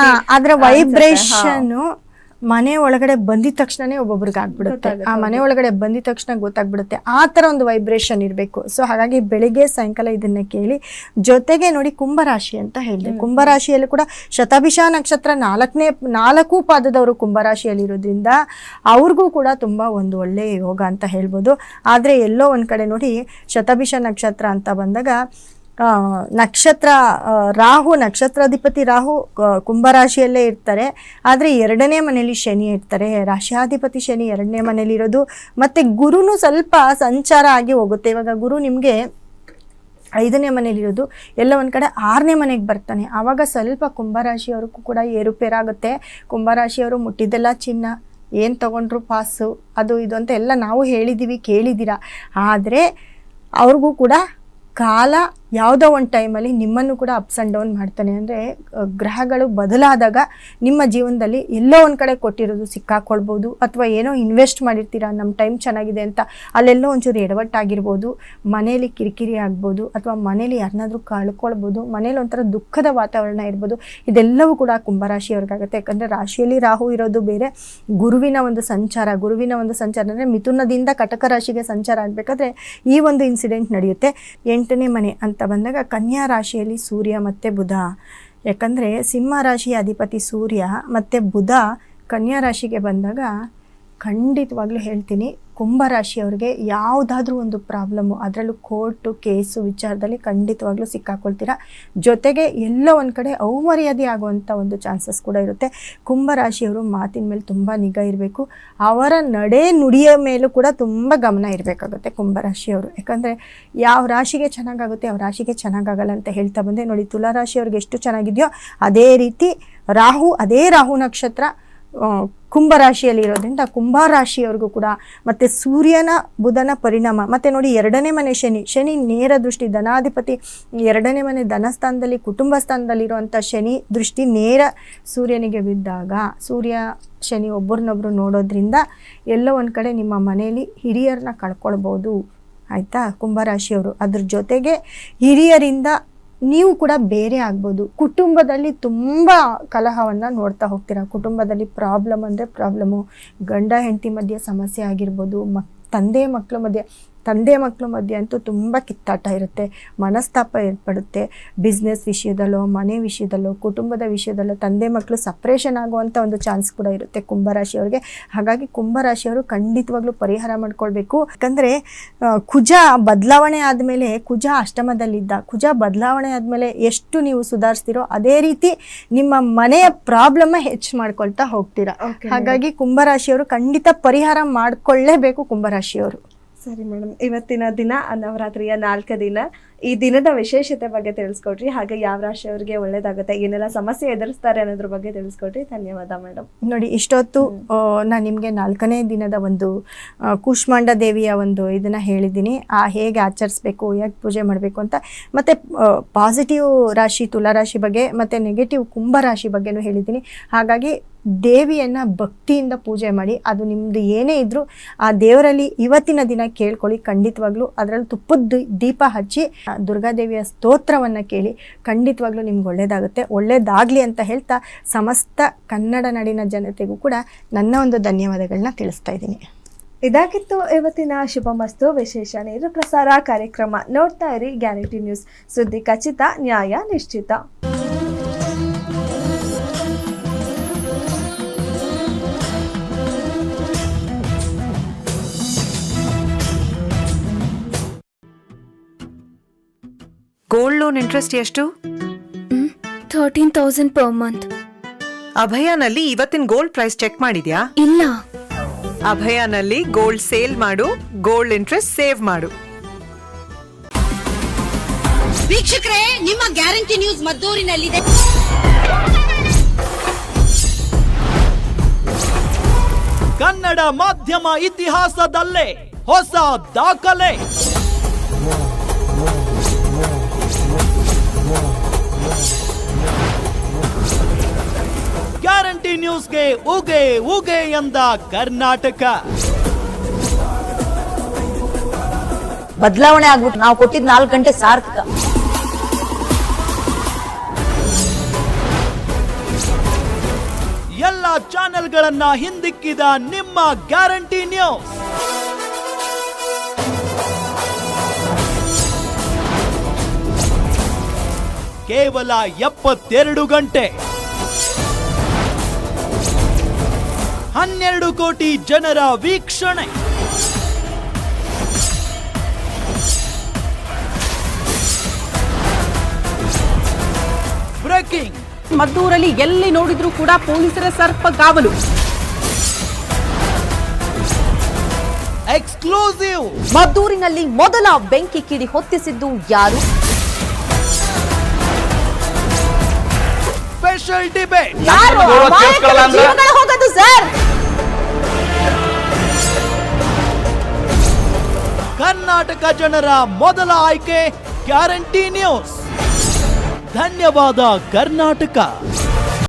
ಮನೆ ಒಳಗಡೆ ಬಂದಿದ ತಕ್ಷಣನೇ ಒಬ್ಬೊಬ್ರಿಗೆ ಆಗ್ಬಿಡುತ್ತೆ. ಆ ಮನೆ ಒಳಗಡೆ ಬಂದಿದ ತಕ್ಷಣ ಗೊತ್ತಾಗ್ಬಿಡುತ್ತೆ. ಆ ಥರ ಒಂದು ವೈಬ್ರೇಷನ್ ಇರಬೇಕು. ಸೊ ಹಾಗಾಗಿ ಬೆಳಿಗ್ಗೆ ಸಾಯಂಕಾಲ ಇದನ್ನ ಕೇಳಿ. ಜೊತೆಗೆ ನೋಡಿ ಕುಂಭರಾಶಿ ಅಂತ ಹೇಳಿದೆ. ಕುಂಭರಾಶಿಯಲ್ಲಿ ಕೂಡ ಶತಭಿಷ ನಕ್ಷತ್ರ ನಾಲ್ಕನೇ ನಾಲ್ಕು ಪಾದದವರು ಕುಂಭರಾಶಿಯಲ್ಲಿರೋದ್ರಿಂದ ಅವ್ರಿಗೂ ಕೂಡ ತುಂಬ ಒಂದು ಒಳ್ಳೆಯ ಯೋಗ ಅಂತ ಹೇಳ್ಬೋದು. ಆದರೆ ಎಲ್ಲೋ ಒಂದು ಕಡೆ ನೋಡಿ ಶತಭಿಷ ನಕ್ಷತ್ರ ಅಂತ ಬಂದಾಗ ನಕ್ಷತ್ರ ರಾಹು, ನಕ್ಷತ್ರಾಧಿಪತಿ ರಾಹು ಕುಂಭರಾಶಿಯಲ್ಲೇ ಇರ್ತಾರೆ. ಆದರೆ ಎರಡನೇ ಮನೆಯಲ್ಲಿ ಶನಿ ಇರ್ತಾರೆ. ರಾಶಿಯಾಧಿಪತಿ ಶನಿ ಎರಡನೇ ಮನೇಲಿ ಇರೋದು. ಮತ್ತು ಗುರುನು ಸ್ವಲ್ಪ ಸಂಚಾರ ಆಗಿ ಹೋಗುತ್ತೆ. ಇವಾಗ ಗುರು ನಿಮಗೆ ಐದನೇ ಮನೇಲಿರೋದು ಎಲ್ಲ ಒಂದು ಕಡೆ ಆರನೇ ಮನೆಗೆ ಬರ್ತಾನೆ. ಆವಾಗ ಸ್ವಲ್ಪ ಕುಂಭರಾಶಿಯವ್ರಿಗೂ ಕೂಡ ಏರುಪೇರಾಗುತ್ತೆ. ಕುಂಭರಾಶಿಯವರು ಮುಟ್ಟಿದ್ದೆಲ್ಲ ಚಿನ್ನ, ಏನು ತೊಗೊಂಡ್ರು ಪಾಸು, ಅದು ಇದು ಅಂತ ಎಲ್ಲ ನಾವು ಹೇಳಿದ್ದೀವಿ ಕೇಳಿದ್ದೀರಾ ಆದರೆ ಅವ್ರಿಗೂ ಕೂಡ ಕಾಲ ಯಾವುದೋ ಒಂದು ಟೈಮಲ್ಲಿ ನಿಮ್ಮನ್ನು ಕೂಡ ಅಪ್ಸ್ ಆ್ಯಂಡ್ ಡೌನ್ ಮಾಡ್ತಾನೆ. ಅಂದರೆ ಗ್ರಹಗಳು ಬದಲಾದಾಗ ನಿಮ್ಮ ಜೀವನದಲ್ಲಿ ಎಲ್ಲೋ ಒಂದು ಕಡೆ ಕೊಟ್ಟಿರೋದು ಸಿಕ್ಕಾಕೊಳ್ಬೋದು, ಅಥವಾ ಏನೋ ಇನ್ವೆಸ್ಟ್ ಮಾಡಿರ್ತೀರಾ ನಮ್ಮ ಟೈಮ್ ಚೆನ್ನಾಗಿದೆ ಅಂತ ಅಲ್ಲೆಲ್ಲೋ ಒಂಚೂರು ಎಡವಟ್ಟಾಗಿರ್ಬೋದು, ಮನೇಲಿ ಕಿರಿಕಿರಿ ಆಗ್ಬೋದು, ಅಥವಾ ಮನೇಲಿ ಯಾರನ್ನಾದರೂ ಕಳ್ಕೊಳ್ಬೋದು, ಮನೇಲಿ ಒಂಥರ ದುಃಖದ ವಾತಾವರಣ ಇರ್ಬೋದು, ಇದೆಲ್ಲವೂ ಕೂಡ ಕುಂಭರಾಶಿಯವ್ರಿಗಾಗುತ್ತೆ. ಯಾಕಂದರೆ, ರಾಶಿಯಲ್ಲಿ ರಾಹು ಇರೋದು ಬೇರೆ, ಗುರುವಿನ ಒಂದು ಸಂಚಾರ, ಗುರುವಿನ ಒಂದು ಸಂಚಾರ, ಅಂದರೆ ಮಿಥುನದಿಂದ ಕಟಕ ರಾಶಿಗೆ ಸಂಚಾರ ಆಗಬೇಕಾದ್ರೆ ಈ ಒಂದು ಇನ್ಸಿಡೆಂಟ್ ನಡೆಯುತ್ತೆ. ಎಂಟನೇ ಮನೆ ಅಂತ ಬಂದಾಗ ಕನ್ಯಾ ರಾಶಿಯಲ್ಲಿ ಸೂರ್ಯ ಮತ್ತು ಬುಧ. ಯಾಕಂದರೆ ಸಿಂಹ ರಾಶಿಯ ಅಧಿಪತಿ ಸೂರ್ಯ ಮತ್ತು ಬುಧ ಕನ್ಯಾ ರಾಶಿಗೆ ಬಂದಾಗ ಖಂಡಿತವಾಗ್ಲೂ ಹೇಳ್ತೀನಿ ಕುಂಭರಾಶಿಯವ್ರಿಗೆ ಯಾವುದಾದ್ರೂ ಒಂದು ಪ್ರಾಬ್ಲಮ್ಮು ಅದರಲ್ಲೂ ಕೋರ್ಟು ಕೇಸು ವಿಚಾರದಲ್ಲಿ ಖಂಡಿತವಾಗ್ಲೂ ಸಿಕ್ಕಾಕೊಳ್ತೀರಾ? ಜೊತೆಗೆ ಎಲ್ಲೋ ಒಂದು ಕಡೆ ಅವಮರ್ಯಾದೆ ಆಗುವಂಥ ಒಂದು ಚಾನ್ಸಸ್ ಕೂಡ ಇರುತ್ತೆ. ಕುಂಭರಾಶಿಯವರು ಮಾತಿನ ಮೇಲೆ ತುಂಬ ನಿಗಾ ಇರಬೇಕು. ಅವರ ನಡೆ ನುಡಿಯ ಮೇಲೂ ಕೂಡ ತುಂಬ ಗಮನ ಇರಬೇಕಾಗುತ್ತೆ ಕುಂಭರಾಶಿಯವರು. ಯಾಕಂದರೆ ಯಾವ ರಾಶಿಗೆ ಚೆನ್ನಾಗಾಗುತ್ತೆ ಯಾವ ರಾಶಿಗೆ ಚೆನ್ನಾಗಾಗಲ್ಲ ಅಂತ ಹೇಳ್ತಾ ಬಂದೆ. ನೋಡಿ, ತುಲಾರಾಶಿಯವ್ರಿಗೆ ಎಷ್ಟು ಚೆನ್ನಾಗಿದೆಯೋ ಅದೇ ರೀತಿ ರಾಹು, ಅದೇ ರಾಹು ನಕ್ಷತ್ರ ಕುಂಭರಾಶಿಯಲ್ಲಿ ಇರೋದ್ರಿಂದ ಕುಂಭರಾಶಿಯವ್ರಿಗೂ ಕೂಡ ಮತ್ತು ಸೂರ್ಯನ, ಬುಧನ ಪರಿಣಾಮ, ಮತ್ತು ನೋಡಿ ಎರಡನೇ ಮನೆ ಶನಿ ಶನಿ ನೇರ ದೃಷ್ಟಿ, ಧನಾಧಿಪತಿ ಎರಡನೇ ಮನೆ ಧನಸ್ಥಾನದಲ್ಲಿ, ಕುಟುಂಬ ಸ್ಥಾನದಲ್ಲಿರುವಂಥ ಶನಿ ದೃಷ್ಟಿ ನೇರ ಸೂರ್ಯನಿಗೆ ಬಿದ್ದಾಗ, ಸೂರ್ಯ, ಶನಿ ಒಬ್ಬರನ್ನೊಬ್ಬರು ನೋಡೋದ್ರಿಂದ ಎಲ್ಲೋ ಒಂದು ಕಡೆ ನಿಮ್ಮ ಮನೆಯಲ್ಲಿ ಹಿರಿಯರನ್ನ ಕಳ್ಕೊಳ್ಬೋದು. ಆಯಿತಾ? ಕುಂಭರಾಶಿಯವರು. ಅದ್ರ ಜೊತೆಗೆ ಹಿರಿಯರಿಂದ ನೀವು ಕೂಡ ಬೇರೆ ಆಗ್ಬೋದು. ಕುಟುಂಬದಲ್ಲಿ ತುಂಬ ಕಲಹವನ್ನು ನೋಡ್ತಾ ಹೋಗ್ತೀರಾ? ಕುಟುಂಬದಲ್ಲಿ ಪ್ರಾಬ್ಲಮ್ ಅಂದರೆ ಪ್ರಾಬ್ಲಮ್ಮು ಗಂಡ, ಹೆಂಡತಿ ಮಧ್ಯೆ ಸಮಸ್ಯೆ ಆಗಿರ್ಬೋದು, ಮಕ್, ತಂದೆ ಮಕ್ಕಳ ಮಧ್ಯೆ ತಂದೆ ಮಕ್ಕಳ ಮಧ್ಯೆ ಅಂತೂ ತುಂಬ ಕಿತ್ತಾಟ ಇರುತ್ತೆ. ಮನಸ್ತಾಪ ಏರ್ಪಡುತ್ತೆ. ಬಿಸ್ನೆಸ್ ವಿಷಯದಲ್ಲೋ ಮನೆ ವಿಷಯದಲ್ಲೋ ಕುಟುಂಬದ ವಿಷಯದಲ್ಲೋ ತಂದೆ ಮಕ್ಕಳು ಸಪ್ರೇಷನ್ ಆಗುವಂಥ ಒಂದು ಚಾನ್ಸ್ ಕೂಡ ಇರುತ್ತೆ ಕುಂಭರಾಶಿಯವ್ರಿಗೆ. ಹಾಗಾಗಿ ಕುಂಭರಾಶಿಯವರು ಖಂಡಿತವಾಗ್ಲೂ ಪರಿಹಾರ ಮಾಡ್ಕೊಳ್ಬೇಕು. ಯಾಕಂದರೆ ಕುಜ ಬದಲಾವಣೆ ಆದಮೇಲೆ ಕುಜ ಅಷ್ಟಮದಲ್ಲಿದ್ದ ಕುಜ ಬದಲಾವಣೆ ಆದಮೇಲೆ ಎಷ್ಟು ನೀವು ಸುಧಾರಿಸ್ತೀರೋ ಅದೇ ರೀತಿ ನಿಮ್ಮ ಮನೆಯ ಪ್ರಾಬ್ಲಮ್ ಹೆಚ್ಚು ಮಾಡ್ಕೊಳ್ತಾ ಹೋಗ್ತೀರಾ. ಹಾಗಾಗಿ ಕುಂಭರಾಶಿಯವರು ಖಂಡಿತ ಪರಿಹಾರ ಮಾಡಿಕೊಳ್ಳೇಬೇಕು ಕುಂಭರಾಶಿಯವರು. ಸರಿ ಮೇಡಮ್. ಇವತ್ತಿನ ದಿನ ನವರಾತ್ರಿಯ ನಾಲ್ಕು ದಿನ ಈ ದಿನದ ವಿಶೇಷತೆ ಬಗ್ಗೆ ತಿಳಿಸ್ಕೊಡ್ರಿ. ಹಾಗೆ ಯಾವ ರಾಶಿಯವರಿಗೆ ಒಳ್ಳೇದಾಗುತ್ತೆ ಏನೆಲ್ಲ ಸಮಸ್ಯೆ ಎದುರಿಸ್ತಾರೆ ಅನ್ನೋದ್ರ ಬಗ್ಗೆ ತಿಳಿಸ್ಕೊಡ್ರಿ. ಧನ್ಯವಾದ ಮೇಡಮ್. ನೋಡಿ ಇಷ್ಟೊತ್ತು ನಾನು ನಿಮಗೆ ನಾಲ್ಕನೇ ದಿನದ ಒಂದು ಕೂಷ್ಮಾಂಡ ದೇವಿಯ ಒಂದು ಇದನ್ನು ಹೇಳಿದ್ದೀನಿ. ಆ ಹೇಗೆ ಆಚರಿಸ್ಬೇಕು ಹೇಗೆ ಪೂಜೆ ಮಾಡಬೇಕು ಅಂತ ಮತ್ತು ಪಾಸಿಟಿವ್ ರಾಶಿ ತುಲಾ ರಾಶಿ ಬಗ್ಗೆ ಮತ್ತು ನೆಗೆಟಿವ್ ಕುಂಭ ರಾಶಿ ಬಗ್ಗೆನೂ ಹೇಳಿದ್ದೀನಿ. ಹಾಗಾಗಿ ದೇವಿಯನ್ನು ಭಕ್ತಿಯಿಂದ ಪೂಜೆ ಮಾಡಿ, ಅದು ನಿಮ್ಮದು ಏನೇ ಇದ್ದರೂ ಆ ದೇವರಲ್ಲಿ ಇವತ್ತಿನ ದಿನ ಕೇಳ್ಕೊಳ್ಳಿ, ಖಂಡಿತವಾಗ್ಲೂ ಅದರಲ್ಲಿ ತುಪ್ಪದ ದೀಪ ಹಚ್ಚಿ ದುರ್ಗಾದೇವಿಯ ಸ್ತೋತ್ರವನ್ನು ಕೇಳಿ, ಖಂಡಿತವಾಗ್ಲೂ ನಿಮ್ಗೆ ಒಳ್ಳೆಯದಾಗುತ್ತೆ ಒಳ್ಳೆಯದಾಗಲಿ ಅಂತ ಹೇಳ್ತಾ ಸಮಸ್ತ ಕನ್ನಡ ನಾಡಿನ ಜನತೆಗೂ ಕೂಡ ನನ್ನ ಒಂದು ಧನ್ಯವಾದಗಳನ್ನ ತಿಳಿಸ್ತಾ ಇದ್ದೀನಿ. ಇದಾಗಿತ್ತು ಇವತ್ತಿನ ಶುಭ ಮಸ್ತು ವಿಶೇಷ ನೇರ ಪ್ರಸಾರ ಕಾರ್ಯಕ್ರಮ. ನೋಡ್ತಾ ಇರಿ ಗ್ಯಾರಂಟಿ ನ್ಯೂಸ್. ಸುದ್ದಿ ಖಚಿತ, ನ್ಯಾಯ ನಿಶ್ಚಿತ. ಗೋಲ್ಡ್ ಲೋನ್ ಇಂಟ್ರೆಸ್ಟ್ ಎಷ್ಟು? ಥರ್ಟೀನ್ ತೌಸಂಡ್ ಪರ್ ಮಂತ್ ಅಭಯಾನಲ್ಲಿ ಇವತ್ತಿನ ಗೋಲ್ಡ್ ಪ್ರೈಸ್ ಚೆಕ್ ಮಾಡಿದ್ಯಾ? ಇಲ್ಲ. ಅಭಯಾನಲ್ಲಿ ಗೋಲ್ಡ್ ಸೇಲ್ ಮಾಡು ಗೋಲ್ಡ್ ಇಂಟ್ರೆಸ್ಟ್ ಸೇವ್ ಮಾಡು. ವೀಕ್ಷಕರೇ ನಿಮ್ಮ ಗ್ಯಾರಂಟಿ ನ್ಯೂಸ್ ಮದ್ದೂರಿನಲ್ಲಿದೆ. ಕನ್ನಡ ಮಾಧ್ಯಮ ಇತಿಹಾಸದಲ್ಲೇ ಹೊಸ ದಾಖಲೆ. ಗ್ಯಾರಂಟಿ ನ್ಯೂಸ್ಗೆ ಉಗೆ ಉಗೆ ಎಂದ ಕರ್ನಾಟಕ. ಬದಲಾವಣೆ ಆಗ್ಬಿಟ್ಟು ನಾವು ಕೊಟ್ಟಿದ್ ನಾಲ್ಕು ಗಂಟೆ ಸಾರ್ಥಕ. ಎಲ್ಲ ಚಾನೆಲ್ಗಳನ್ನ ಹಿಂದಿಕ್ಕಿದ ನಿಮ್ಮ ಗ್ಯಾರಂಟಿ ನ್ಯೂಸ್. ಕೇವಲ ಎಪ್ಪತ್ತೆರಡು ಗಂಟೆ. ಹನ್ನೆರಡು ಕೋಟಿ ಜನರ ವೀಕ್ಷಣೆ. ಬ್ರೇಕಿಂಗ್. ಮದ್ದೂರಲ್ಲಿ ಎಲ್ಲಿ ನೋಡಿದ್ರೂ ಕೂಡ ಪೊಲೀಸರ ಸರ್ಪ ಗಾವಲು. ಎಕ್ಸ್ಕ್ಲೂಸಿವ್ ಮದ್ದೂರಿನಲ್ಲಿ ಮೊದಲ ಬೆಂಕಿ ಕಿಡಿ ಹೊತ್ತಿಸಿದ್ದು ಯಾರು? ಸ್ಪೆಷಲ್ ಡಿಬೇಟ್ ಯಾರು? ಹೋಗೋದು ಸರ್. ಕರ್ನಾಟಕ ಜನರ ಮೊದಲ ಆಯ್ಕೆ ಗ್ಯಾರಂಟಿ ನ್ಯೂಸ್. ಧನ್ಯವಾದ ಕರ್ನಾಟಕ.